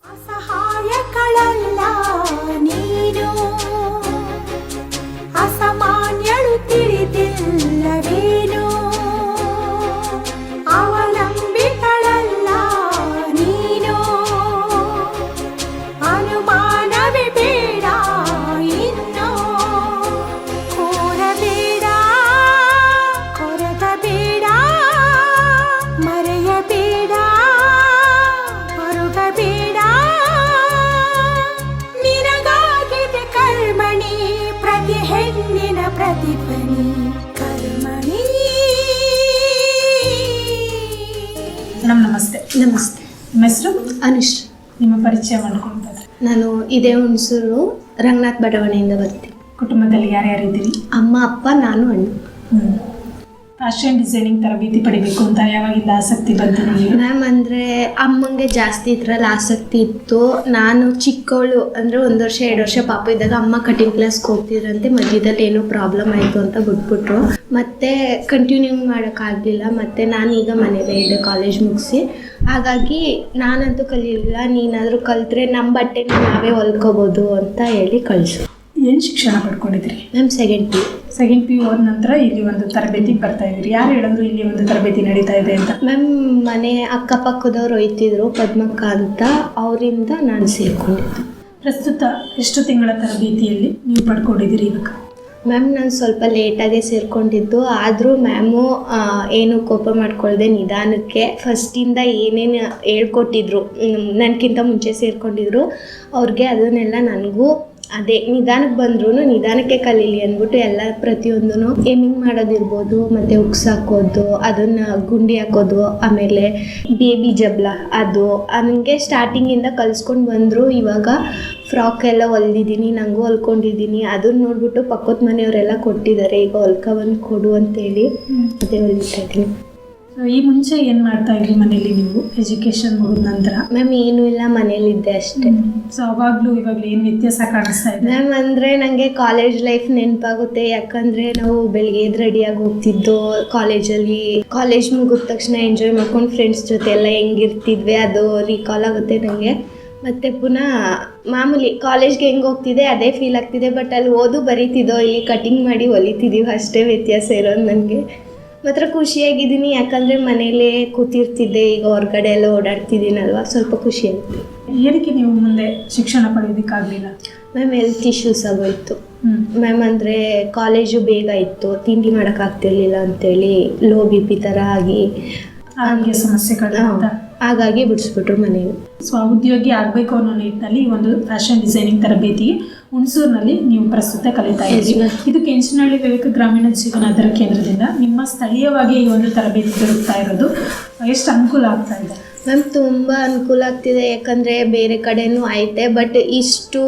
ನಮಸ್ತೆ. ನಿಮ್ಮ ಹೆಸರು? ಅನುಷ್. ನಿಮ್ಮ ಪರಿಚಯ ಮಾಡ್ಕೊಳ್ತಾರೆ. ನಾನು ಇದೇ ಹುಣಸೂರು ರಂಗನಾಥ್ ಬಡಾವಣೆಯಿಂದ ಬರ್ತೀನಿ ಕುಟುಂಬದಲ್ಲಿ ಯಾರ್ಯಾರಿದ್ದೀರಿ? ಅಮ್ಮ ಅಪ್ಪ ನಾನು ಅಣ್ಣ. ಫ್ಯಾಷನ್ ಡಿಸೈನಿಂಗ್ ತರಬೇತಿ ಪಡಿಬೇಕು ಅಂತ ಯಾವಾಗಿಂದ ಆಸಕ್ತಿ ಬಂತು ಮ್ಯಾಮ್ ಅಂದರೆ ಅಮ್ಮಂಗೆ ಜಾಸ್ತಿ ಇದ್ರಲ್ಲಿ ಆಸಕ್ತಿ ಇತ್ತು. ನಾನು ಚಿಕ್ಕವಳು, ಅಂದರೆ ಒಂದು ವರ್ಷ, ಎರಡು ವರ್ಷ ಪಾಪ ಇದ್ದಾಗ ಅಮ್ಮ ಕಟಿಂಗ್ ಕ್ಲಾಸ್ಗೆ ಹೋಗ್ತಿದ್ರಂತೆ, ಮಧ್ಯದಲ್ಲಿ ಏನೋ ಪ್ರಾಬ್ಲಮ್ ಆಯಿತು ಅಂತ ಬಿಟ್ಬಿಟ್ರು. ಮತ್ತೆ ಕಂಟಿನ್ಯೂ ಮಾಡೋಕಾಗ್ಲಿಲ್ಲ ಮತ್ತೆ ನಾನು ನಾನೀಗ ಮನೇಲೇ ಇದ್ದೆ ಕಾಲೇಜ್ ಮುಗಿಸಿ. ಹಾಗಾಗಿ ನಾನಂತೂ ಕಲಿಯಲಿಲ್ಲ. ನೀನಾದರೂ ಕಲಿತ್ರೆ ನಮ್ಮ ಬಟ್ಟೆ ನಾವೇ ಹೊಲ್ಕೋಬೋದು ಅಂತ ಹೇಳಿ ಕಳಿಸು ಏನು ಶಿಕ್ಷಣ ಪಡ್ಕೊಂಡಿದ್ರಿ ma'am second P second P U ಹೋದ ನಂತರ ಇಲ್ಲಿ ಒಂದು ತರಬೇತಿಗೆ ಬರ್ತಾ ಇದ್ರಿ ಯಾರು ಹೇಳಿದ್ರು ಇಲ್ಲಿ ಒಂದು ತರಬೇತಿ ನಡೀತಾ ಇದೆ ಅಂತ? ಮ್ಯಾಮ್ ಮನೆ ಅಕ್ಕಪಕ್ಕದವ್ರು ಒಯ್ತಿದ್ರು ಪದ್ಮಕ್ಕ ಅಂತ. ಅವರಿಂದ ನಾನು ಸೇರ್ಕೊಂಡಿದ್ದು. ಪ್ರಸ್ತುತ ಎಷ್ಟು ತಿಂಗಳ ತರಬೇತಿಯಲ್ಲಿ ನೀವು ಪಡ್ಕೊಂಡಿದ್ದೀರಿ ಇವಾಗ? ಮ್ಯಾಮ್ ನಾನು ಸ್ವಲ್ಪ ಲೇಟಾಗೆ ಸೇರ್ಕೊಂಡಿದ್ದು. ಆದರೂ ಮ್ಯಾಮು ಏನು ಕೋಪ ಮಾಡ್ಕೊಳ್ಳದೆ ನಿಧಾನಕ್ಕೆ ಫಸ್ಟಿಂದ ಏನೇನು ಹೇಳ್ಕೊಟ್ಟಿದ್ರು ನನಗಿಂತ ಮುಂಚೆ ಸೇರ್ಕೊಂಡಿದ್ರು ಅವ್ರಿಗೆ ಅದನ್ನೆಲ್ಲ ನನಗೂ ಅದೇ ನಿಧಾನಕ್ಕೆ ಬಂದ್ರೂ ನಿಧಾನಕ್ಕೆ ಕಲೀಲಿ ಅಂದ್ಬಿಟ್ಟು ಎಲ್ಲ ಪ್ರತಿಯೊಂದೂ ಏಮಿಂಗ್ ಮಾಡೋದಿರ್ಬೋದು ಮತ್ತು ಉಕ್ಸ್ ಹಾಕೋದು ಅದನ್ನು ಗುಂಡಿ ಹಾಕೋದು ಆಮೇಲೆ ಬೇಬಿ ಜಬ್ಲ ಅದು ನನಗೆ ಸ್ಟಾರ್ಟಿಂಗಿಂದ ಕಲಿಸ್ಕೊಂಡು ಬಂದರು. ಇವಾಗ ಫ್ರಾಕ್ ಎಲ್ಲ ಹೊಲ್ದಿದ್ದೀನಿ ನನಗೂ ಹೊಲ್ಕೊಂಡಿದ್ದೀನಿ ಅದನ್ನ ನೋಡ್ಬಿಟ್ಟು ಪಕ್ಕದ ಮನೆಯವರೆಲ್ಲ ಕೊಟ್ಟಿದ್ದಾರೆ ಈಗ ಹೊಲ್ಕ ಬಂದು ಕೊಡು ಅಂತೇಳಿ. ಅದೇ ಹೊಲಿತಾ ಇದ್ದೀನಿ ಈ ಮುಂಚೆ ಏನು ಮಾಡ್ತಾ ಇದ್ರಿ ಮನೇಲಿ ನೀವು? ಎಜುಕೇಶನ್ ಮುಗಿದ ನಂತರ? ಮ್ಯಾಮ್ ಏನೂ ಇಲ್ಲ ಮನೇಲಿದ್ದೆ ಅಷ್ಟೇ. ಸೊ ಅವಾಗ್ಲೂ ಇವಾಗಲೂ ಏನು ವ್ಯತ್ಯಾಸ ಕಾಣಿಸ್ತಾ ಇದೆ? ಮ್ಯಾಮ್ ಅಂದರೆ ನನಗೆ ಕಾಲೇಜ್ ಲೈಫ್ ನೆನಪಾಗುತ್ತೆ. ಯಾಕಂದರೆ ನಾವು ಬೆಳಿಗ್ಗೆ ಎದ್ದು ರೆಡಿಯಾಗಿ ಹೋಗ್ತಿದ್ದೋ. ಕಾಲೇಜಲ್ಲಿ ಕಾಲೇಜ್ ಮುಗಿದ ತಕ್ಷಣ ಎಂಜಾಯ್ ಮಾಡ್ಕೊಂಡು ಫ್ರೆಂಡ್ಸ್ ಜೊತೆ ಎಲ್ಲ ಹೆಂಗಿರ್ತಿದ್ವಿ ಅದು ರೀಕಾಲ್ ಆಗುತ್ತೆ ನನಗೆ ಮತ್ತೆ ಪುನಃ ಮಾಮೂಲಿ ಕಾಲೇಜ್ಗೆ ಹೆಂಗ್ ಹೋಗ್ತಿದೆ ಅದೇ ಫೀಲ್ ಆಗ್ತಿದೆ. ಬಟ್ ಅಲ್ಲಿ ಓದು ಬರೀತಿದ್ದೋ ಇಲ್ಲಿ ಕಟಿಂಗ್ ಮಾಡಿ ಹೊಲಿತಿದೀವಿ ಅಷ್ಟೇ ವ್ಯತ್ಯಾಸ ಇರೋದು ನನಗೆ ಮಾತ್ರ ಖುಷಿಯಾಗಿದ್ದೀನಿ ಯಾಕಂದರೆ ಮನೇಲೇ ಕೂತಿರ್ತಿದ್ದೆ ಈಗ ಹೊರಗಡೆ ಎಲ್ಲ ಓಡಾಡ್ತಿದ್ದೀನಲ್ವ ಸ್ವಲ್ಪ ಖುಷಿ ಏನಕ್ಕೆ ನೀವು ಮುಂದೆ ಶಿಕ್ಷಣ ಪಡೆಯೋದಕ್ಕಾಗಲಿಲ್ಲ? ಮ್ಯಾಮ್ ಹೆಲ್ತ್ ಇಶ್ಯೂಸ್ ಆಗೋಯ್ತು ಮ್ಯಾಮ್ ಅಂದರೆ ಕಾಲೇಜು ಬೇಗ ಇತ್ತು ತಿಂಡಿ ಮಾಡೋಕ್ಕಾಗ್ತಿರ್ಲಿಲ್ಲ ಅಂತೇಳಿ ಲೋ ಬಿ ಪಿ ಥರ ಆಗಿ. ಆರೋಗ್ಯ ಸಮಸ್ಯೆಗಳು ಹಾಗಾಗಿ ಬಿಡಿಸ್ಬಿಟ್ರು ಮನೇಲಿ ಸ್ವ ಉದ್ಯೋಗಿ ಆಗಬೇಕು ಅನ್ನೋ ನಿಟ್ಟಿನಲ್ಲಿ ಈ ಒಂದು ಫ್ಯಾಷನ್ ಡಿಸೈನಿಂಗ್ ತರಬೇತಿಗೆ ಹುಣಸೂರಿನಲ್ಲಿ ನೀವು ಪ್ರಸ್ತುತ ಕಲಿತಾ ಇದ್ದೀವಿ ಇದು ಕೆಂಚನಹಳ್ಳಿ ವಿವೇಕ ಗ್ರಾಮೀಣ ಜೀವನಾಧಾರ ಕೇಂದ್ರದಿಂದ ನಿಮ್ಮ ಸ್ಥಳೀಯವಾಗಿ ಈ ಒಂದು ತರಬೇತಿ ದೊರಕ್ತಾ ಇರೋದು ಎಷ್ಟು ಅನುಕೂಲ ಆಗ್ತಾ ಇದೆ? ಮ್ಯಾಮ್ ತುಂಬ ಅನುಕೂಲ ಆಗ್ತಿದೆ. ಯಾಕಂದರೆ ಬೇರೆ ಕಡೆನೂ ಐತೆ ಬಟ್ ಇಷ್ಟು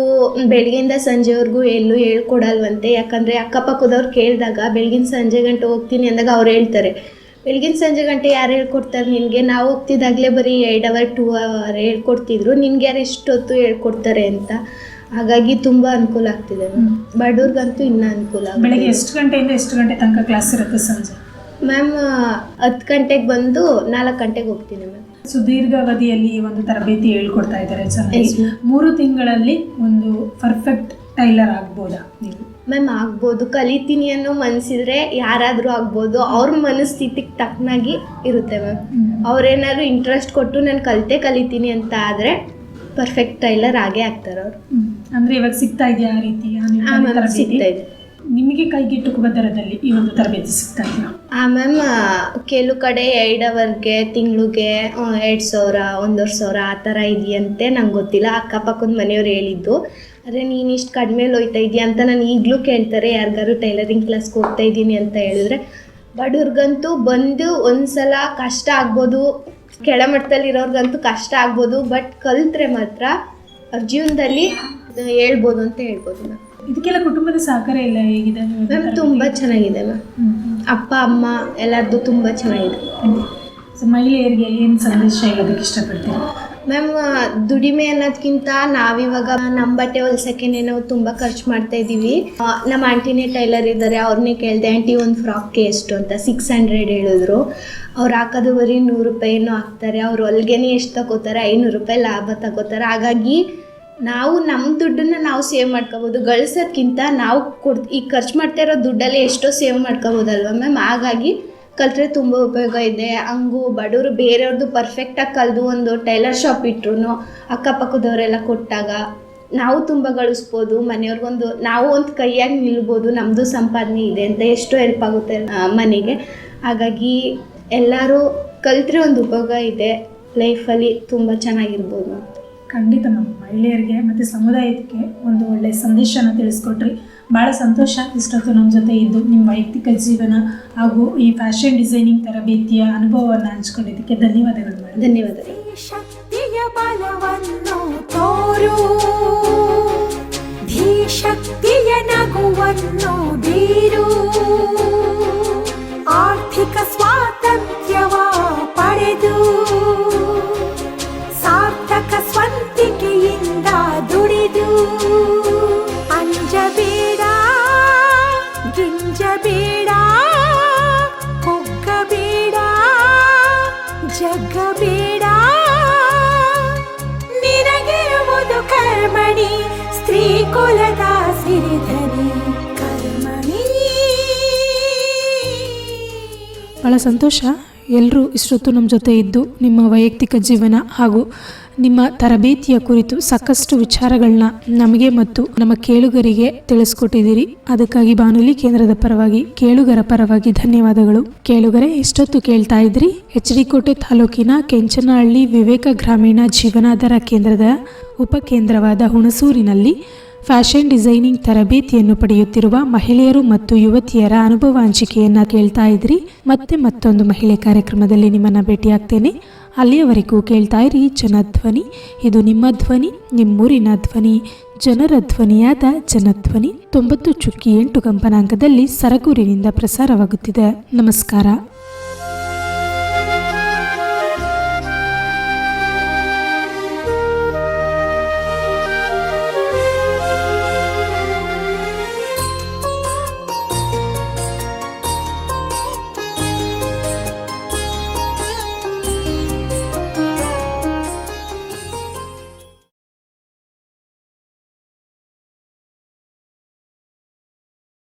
ಬೆಳಗಿಂದ ಸಂಜೆವರೆಗೂ ಎಲ್ಲೂ ಹೇಳ್ಕೊಡಲ್ವಂತೆ. ಯಾಕಂದರೆ ಅಕ್ಕಪಕ್ಕದವ್ರು ಕೇಳಿದಾಗ ಬೆಳಗಿನ ಸಂಜೆ ಗಂಟೆ ಹೋಗ್ತೀನಿ ಅಂದಾಗ ಅವ್ರು ಹೇಳ್ತಾರೆ ಬೆಳಗಿನ ಸಂಜೆ ಗಂಟೆ ಯಾರು ಹೇಳ್ಕೊಡ್ತಾರೆ ನಿನಗೆ? ನಾವು ಹೋಗ್ತಿದ್ದಾಗಲೇ ಬರೀ ಎರಡು ಅವರ್ ಟೂ ಅವರ್ ಹೇಳ್ಕೊಡ್ತಿದ್ರು. ನಿನಗೆ ಯಾರು ಇಷ್ಟೊತ್ತು ಹೇಳ್ಕೊಡ್ತಾರೆ ಅಂತ. ಹಾಗಾಗಿ ತುಂಬ ಅನುಕೂಲ ಆಗ್ತಿದೆ ಬಡವ್ರಿಗಂತೂ ಇನ್ನೂ ಅನುಕೂಲ. ಬೆಳಗ್ಗೆ ಎಷ್ಟು ಗಂಟೆಯಿಂದ ಎಷ್ಟು ಗಂಟೆ ತನಕ ಕ್ಲಾಸ್ ಇರುತ್ತೆ ಸಂಜೆ? ಮ್ಯಾಮ್ ಹತ್ತು ಗಂಟೆಗೆ ಬಂದು ನಾಲ್ಕು ಗಂಟೆಗೆ ಹೋಗ್ತೀನಿ ಮ್ಯಾಮ್ ಸುದೀರ್ಘಾವಧಿಯಲ್ಲಿ ಒಂದು ತರಬೇತಿ ಹೇಳ್ಕೊಡ್ತಾ ಇದ್ದಾರೆ ಚೆನ್ನಾಗಿ ಮೂರು ತಿಂಗಳಲ್ಲಿ ಒಂದು ಪರ್ಫೆಕ್ಟ್ ಟೈಲರ್ ಆಗ್ಬೋದಾ ನೀವು? ಮ್ಯಾಮ್ ಆಗ್ಬೋದು. ಕಲಿತೀನಿ ಅನ್ನೋ ಮನಸ್ಸಿದ್ರೆ ಯಾರಾದರೂ ಆಗ್ಬೋದು. ಅವ್ರ ಮನಸ್ಥಿತಿಗೆ ತಕ್ಕನಾಗಿ ಇರುತ್ತೆ ಮ್ಯಾಮ್ ಅವ್ರೇನಾದ್ರು ಇಂಟ್ರೆಸ್ಟ್ ಕೊಟ್ಟು ನಾನು ಕಲಿತೆ ಕಲಿತೀನಿ ಅಂತ ಆದರೆ ಪರ್ಫೆಕ್ಟ್ ಟೈಲರ್ ಆಗೇ ಆಗ್ತಾರೆ ಅವರು. ಅಂದರೆ ಇವಾಗ ಸಿಗ್ತಾ ಇದೆಯಾ ಆ ರೀತಿ? ಆ ಮ್ಯಾಮ್ ತರಬೇತಿ? ಸಿಗ್ತಾ ಇದೆ. ನಿಮಗೆ ಕೈಗೆಟುಕುವ ದರದಲ್ಲಿ ಈ ಒಂದು ತರಬೇತಿ ಸಿಗ್ತಾ ಇದೆಯಾ? ಆ ಮ್ಯಾಮ್ ಕೆಲವು ಕಡೆ ಎರಡು ಅವರ್ಗೆ ತಿಂಗಳಿಗೆ ಎರಡು ಸಾವಿರ ಒಂದೂವರೆ ಸಾವಿರ ಆ ಥರ ಇದೆಯಂತೆ ನಂಗೆ ಗೊತ್ತಿಲ್ಲ. ಅಕ್ಕಪಕ್ಕದ ಮನೆಯವ್ರು ಹೇಳಿದ್ದು. ಆದರೆ ನೀನು ಇಷ್ಟು ಕಡಿಮೆಲಿ ಹೋಯ್ತಾ ಇದೆಯಾ ಅಂತ ನಾನು ಈಗಲೂ ಕೇಳ್ತಾರೆ ಯಾರಿಗಾರು ಟೈಲರಿಂಗ್ ಕ್ಲಾಸ್ಗೆ ಹೋಗ್ತಾ ಇದ್ದೀನಿ ಅಂತ ಹೇಳಿದ್ರೆ. ಬಡವ್ರಿಗಂತೂ ಬಂದು ಒಂದ್ಸಲ ಕಷ್ಟ ಆಗ್ಬೋದು ಕೆಳಮಟ್ಟದಲ್ಲಿರೋರ್ಗಂತೂ ಕಷ್ಟ ಆಗ್ಬೋದು ಬಟ್ ಕಲ್ತ್ರೆ ಮಾತ್ರ ಅವ್ರ ಜೀವನದಲ್ಲಿ ಹೇಳ್ಬೋದು ಅಂತ ಹೇಳ್ಬೋದು ಮ್ಯಾಮ್. ಇದಕ್ಕೆಲ್ಲ ಕುಟುಂಬದ ಸಹಕಾರ ಇಲ್ಲ ಹೇಗಿದೆ ನಾನು ಒಂದು ಮ್ಯಾಮ್ ತುಂಬ ಚೆನ್ನಾಗಿದೆ ಮ್ಯಾಮ್. ಅಪ್ಪ ಅಮ್ಮ ಎಲ್ಲರದ್ದು ತುಂಬ ಚೆನ್ನಾಗಿದೆ. ಸೊ ಮಹಿಳೆಯರಿಗೆ ಏನು ಸಂದೇಶ ಹೇಳೋದಕ್ಕೆ ಇಷ್ಟಪಡ್ತೀರಾ? ಮ್ಯಾಮ್ ದುಡಿಮೆ ಅನ್ನೋದ್ಕಿಂತ ನಾವಿವಾಗ ನಮ್ಮ ಬಟ್ಟೆ ಹೊಲ್ಸಕ್ಕೆ ನಾವು ತುಂಬ ಖರ್ಚು ಮಾಡ್ತಾ ಇದ್ದೀವಿ ನಮ್ಮ ಆಂಟಿನೇ ಟೈಲರ್ ಇದ್ದಾರೆ. ಅವ್ರನ್ನೇ ಕೇಳಿದೆ, ಆಂಟಿ, ಒಂದು ಫ್ರಾಕ್ಗೆ ಎಷ್ಟು? ಅಂತ ಸಿಕ್ಸ್ ಹಂಡ್ರೆಡ್ ಹೇಳಿದ್ರು. ಅವ್ರು ಹಾಕೋದು ಬರೀ ನೂರು ರೂಪಾಯಿನೂ ಹಾಕ್ತಾರೆ. ಅವ್ರು ಹೊಲ್ಗೆನೇ ಎಷ್ಟು ತಗೋತಾರೆ? ಐನೂರು ರೂಪಾಯಿ ಲಾಭ ತಗೋತಾರೆ. ಹಾಗಾಗಿ ನಾವು ನಮ್ಮ ದುಡ್ಡನ್ನ ನಾವು ಸೇವ್ ಮಾಡ್ಕೋಬೋದು. ಗಳಿಸೋದ್ಕಿಂತ ನಾವು ಕೊಡ್ ಈಗ ಖರ್ಚು ಮಾಡ್ತಾ ಇರೋ ದುಡ್ಡಲ್ಲೇ ಎಷ್ಟೋ ಸೇವ್ ಮಾಡ್ಕೋಬೋದಲ್ವ ಮ್ಯಾಮ್? ಹಾಗಾಗಿ ಕಲ್ತ್ರೆ ತುಂಬ ಉಪಯೋಗ ಇದೆ. ಹಂಗೂ ಬಡವರು ಬೇರೆಯವ್ರದ್ದು ಪರ್ಫೆಕ್ಟಾಗಿ ಕಲ್ದು ಒಂದು ಟೈಲರ್ ಶಾಪ್ ಇಟ್ರು ಅಕ್ಕಪಕ್ಕದವರೆಲ್ಲ ಕೊಟ್ಟಾಗ ನಾವು ತುಂಬ ಗಳಿಸ್ಬೋದು. ಮನೆಯವ್ರಿಗೊಂದು ನಾವು ಒಂದು ಕೈಯಾಗಿ ನಿಲ್ಬೋದು. ನಮ್ಮದು ಸಂಪಾದನೆ ಇದೆ ಅಂತ ಎಷ್ಟೋ ಹೆಲ್ಪ್ ಆಗುತ್ತೆ ಮನೆಗೆ. ಹಾಗಾಗಿ ಎಲ್ಲರೂ ಕಲ್ತ್ರೆ ಒಂದು ಉಪಯೋಗ ಇದೆ. ಲೈಫಲ್ಲಿ ತುಂಬ ಚೆನ್ನಾಗಿರ್ಬೋದು ಖಂಡಿತ ನಮ್ಮ ಮಹಿಳೆಯರಿಗೆ ಮತ್ತು ಸಮುದಾಯಕ್ಕೆ ಒಂದು ಒಳ್ಳೆಯ ಸಂದೇಶನ ತಿಳಿಸ್ಕೊಟ್ರಿ. ಭಾಳ ಸಂತೋಷ ಇಷ್ಟೊತ್ತು ನಮ್ಮ ಜೊತೆ ಇದ್ದು ನಿಮ್ಮ ವೈಯಕ್ತಿಕ ಜೀವನ ಹಾಗೂ ಈ ಫ್ಯಾಷನ್ ಡಿಸೈನಿಂಗ್ ತರಬೇತಿಯ ಅನುಭವವನ್ನು ಹಂಚ್ಕೊಂಡಿದ್ದಕ್ಕೆ ಧನ್ಯವಾದಗಳು ಮೇಡಮ್. ಧನ್ಯವಾದಗಳು. ಶಕ್ತಿಯ ಬಲವನ್ನು ತೋರು. ಧೀಶಕ್ತಿಯ ನಗುವನ್ನು ಬೀರು. ಆರ್ಥಿಕ ಸ್ವಾತಂತ್ರ್ಯವ ಭಾಳ ಸಂತೋಷ. ಎಲ್ಲರೂ ಇಷ್ಟೊತ್ತು ನಮ್ಮ ಜೊತೆ ಇದ್ದು ನಿಮ್ಮ ವೈಯಕ್ತಿಕ ಜೀವನ ಹಾಗೂ ನಿಮ್ಮ ತರಬೇತಿಯ ಕುರಿತು ಸಾಕಷ್ಟು ವಿಚಾರಗಳನ್ನ ನಮಗೆ ಮತ್ತು ನಮ್ಮ ಕೇಳುಗರಿಗೆ ತಿಳಿಸ್ಕೊಟ್ಟಿದ್ದೀರಿ. ಅದಕ್ಕಾಗಿ ಬಾನುಲಿ ಕೇಂದ್ರದ ಪರವಾಗಿ, ಕೇಳುಗರ ಪರವಾಗಿ ಧನ್ಯವಾದಗಳು. ಕೇಳುಗರೆ, ಇಷ್ಟೊತ್ತು ಕೇಳ್ತಾ ಇದ್ರಿ ಎಚ್ ಡಿ ಕೋಟೆ ತಾಲೂಕಿನ ಕೆಂಚನಹಳ್ಳಿ ವಿವೇಕ ಗ್ರಾಮೀಣ ಜೀವನಾಧಾರ ಕೇಂದ್ರದ ಉಪಕೇಂದ್ರವಾದ ಹುಣಸೂರಿನಲ್ಲಿ ಫ್ಯಾಷನ್ ಡಿಸೈನಿಂಗ್ ತರಬೇತಿಯನ್ನು ಪಡೆಯುತ್ತಿರುವ ಮಹಿಳೆಯರು ಮತ್ತು ಯುವತಿಯರ ಅನುಭವ ಹಂಚಿಕೆಯನ್ನ ಕೇಳ್ತಾ ಇದ್ರಿ. ಮತ್ತೆ ಮತ್ತೊಂದು ಮಹಿಳೆ ಕಾರ್ಯಕ್ರಮದಲ್ಲಿ ನಿಮ್ಮನ್ನ ಭೇಟಿಯಾಗ್ತೇನೆ. ಅಲ್ಲಿಯವರೆಗೂ ಕೇಳ್ತಾ ಇರಿ ಜನಧ್ವನಿ ಇದು ನಿಮ್ಮ ಧ್ವನಿ, ನಿಮ್ಮೂರಿನ ಧ್ವನಿ, ಜನರ ಧ್ವನಿಯಾದ ಜನಧ್ವನಿ ತೊಂಬತ್ತು ಚುಕ್ಕಿ ಎಂಟು ಕಂಪನಾಂಕದಲ್ಲಿ ಸರಗೂರಿನಿಂದ ಪ್ರಸಾರವಾಗುತ್ತಿದೆ. ನಮಸ್ಕಾರ.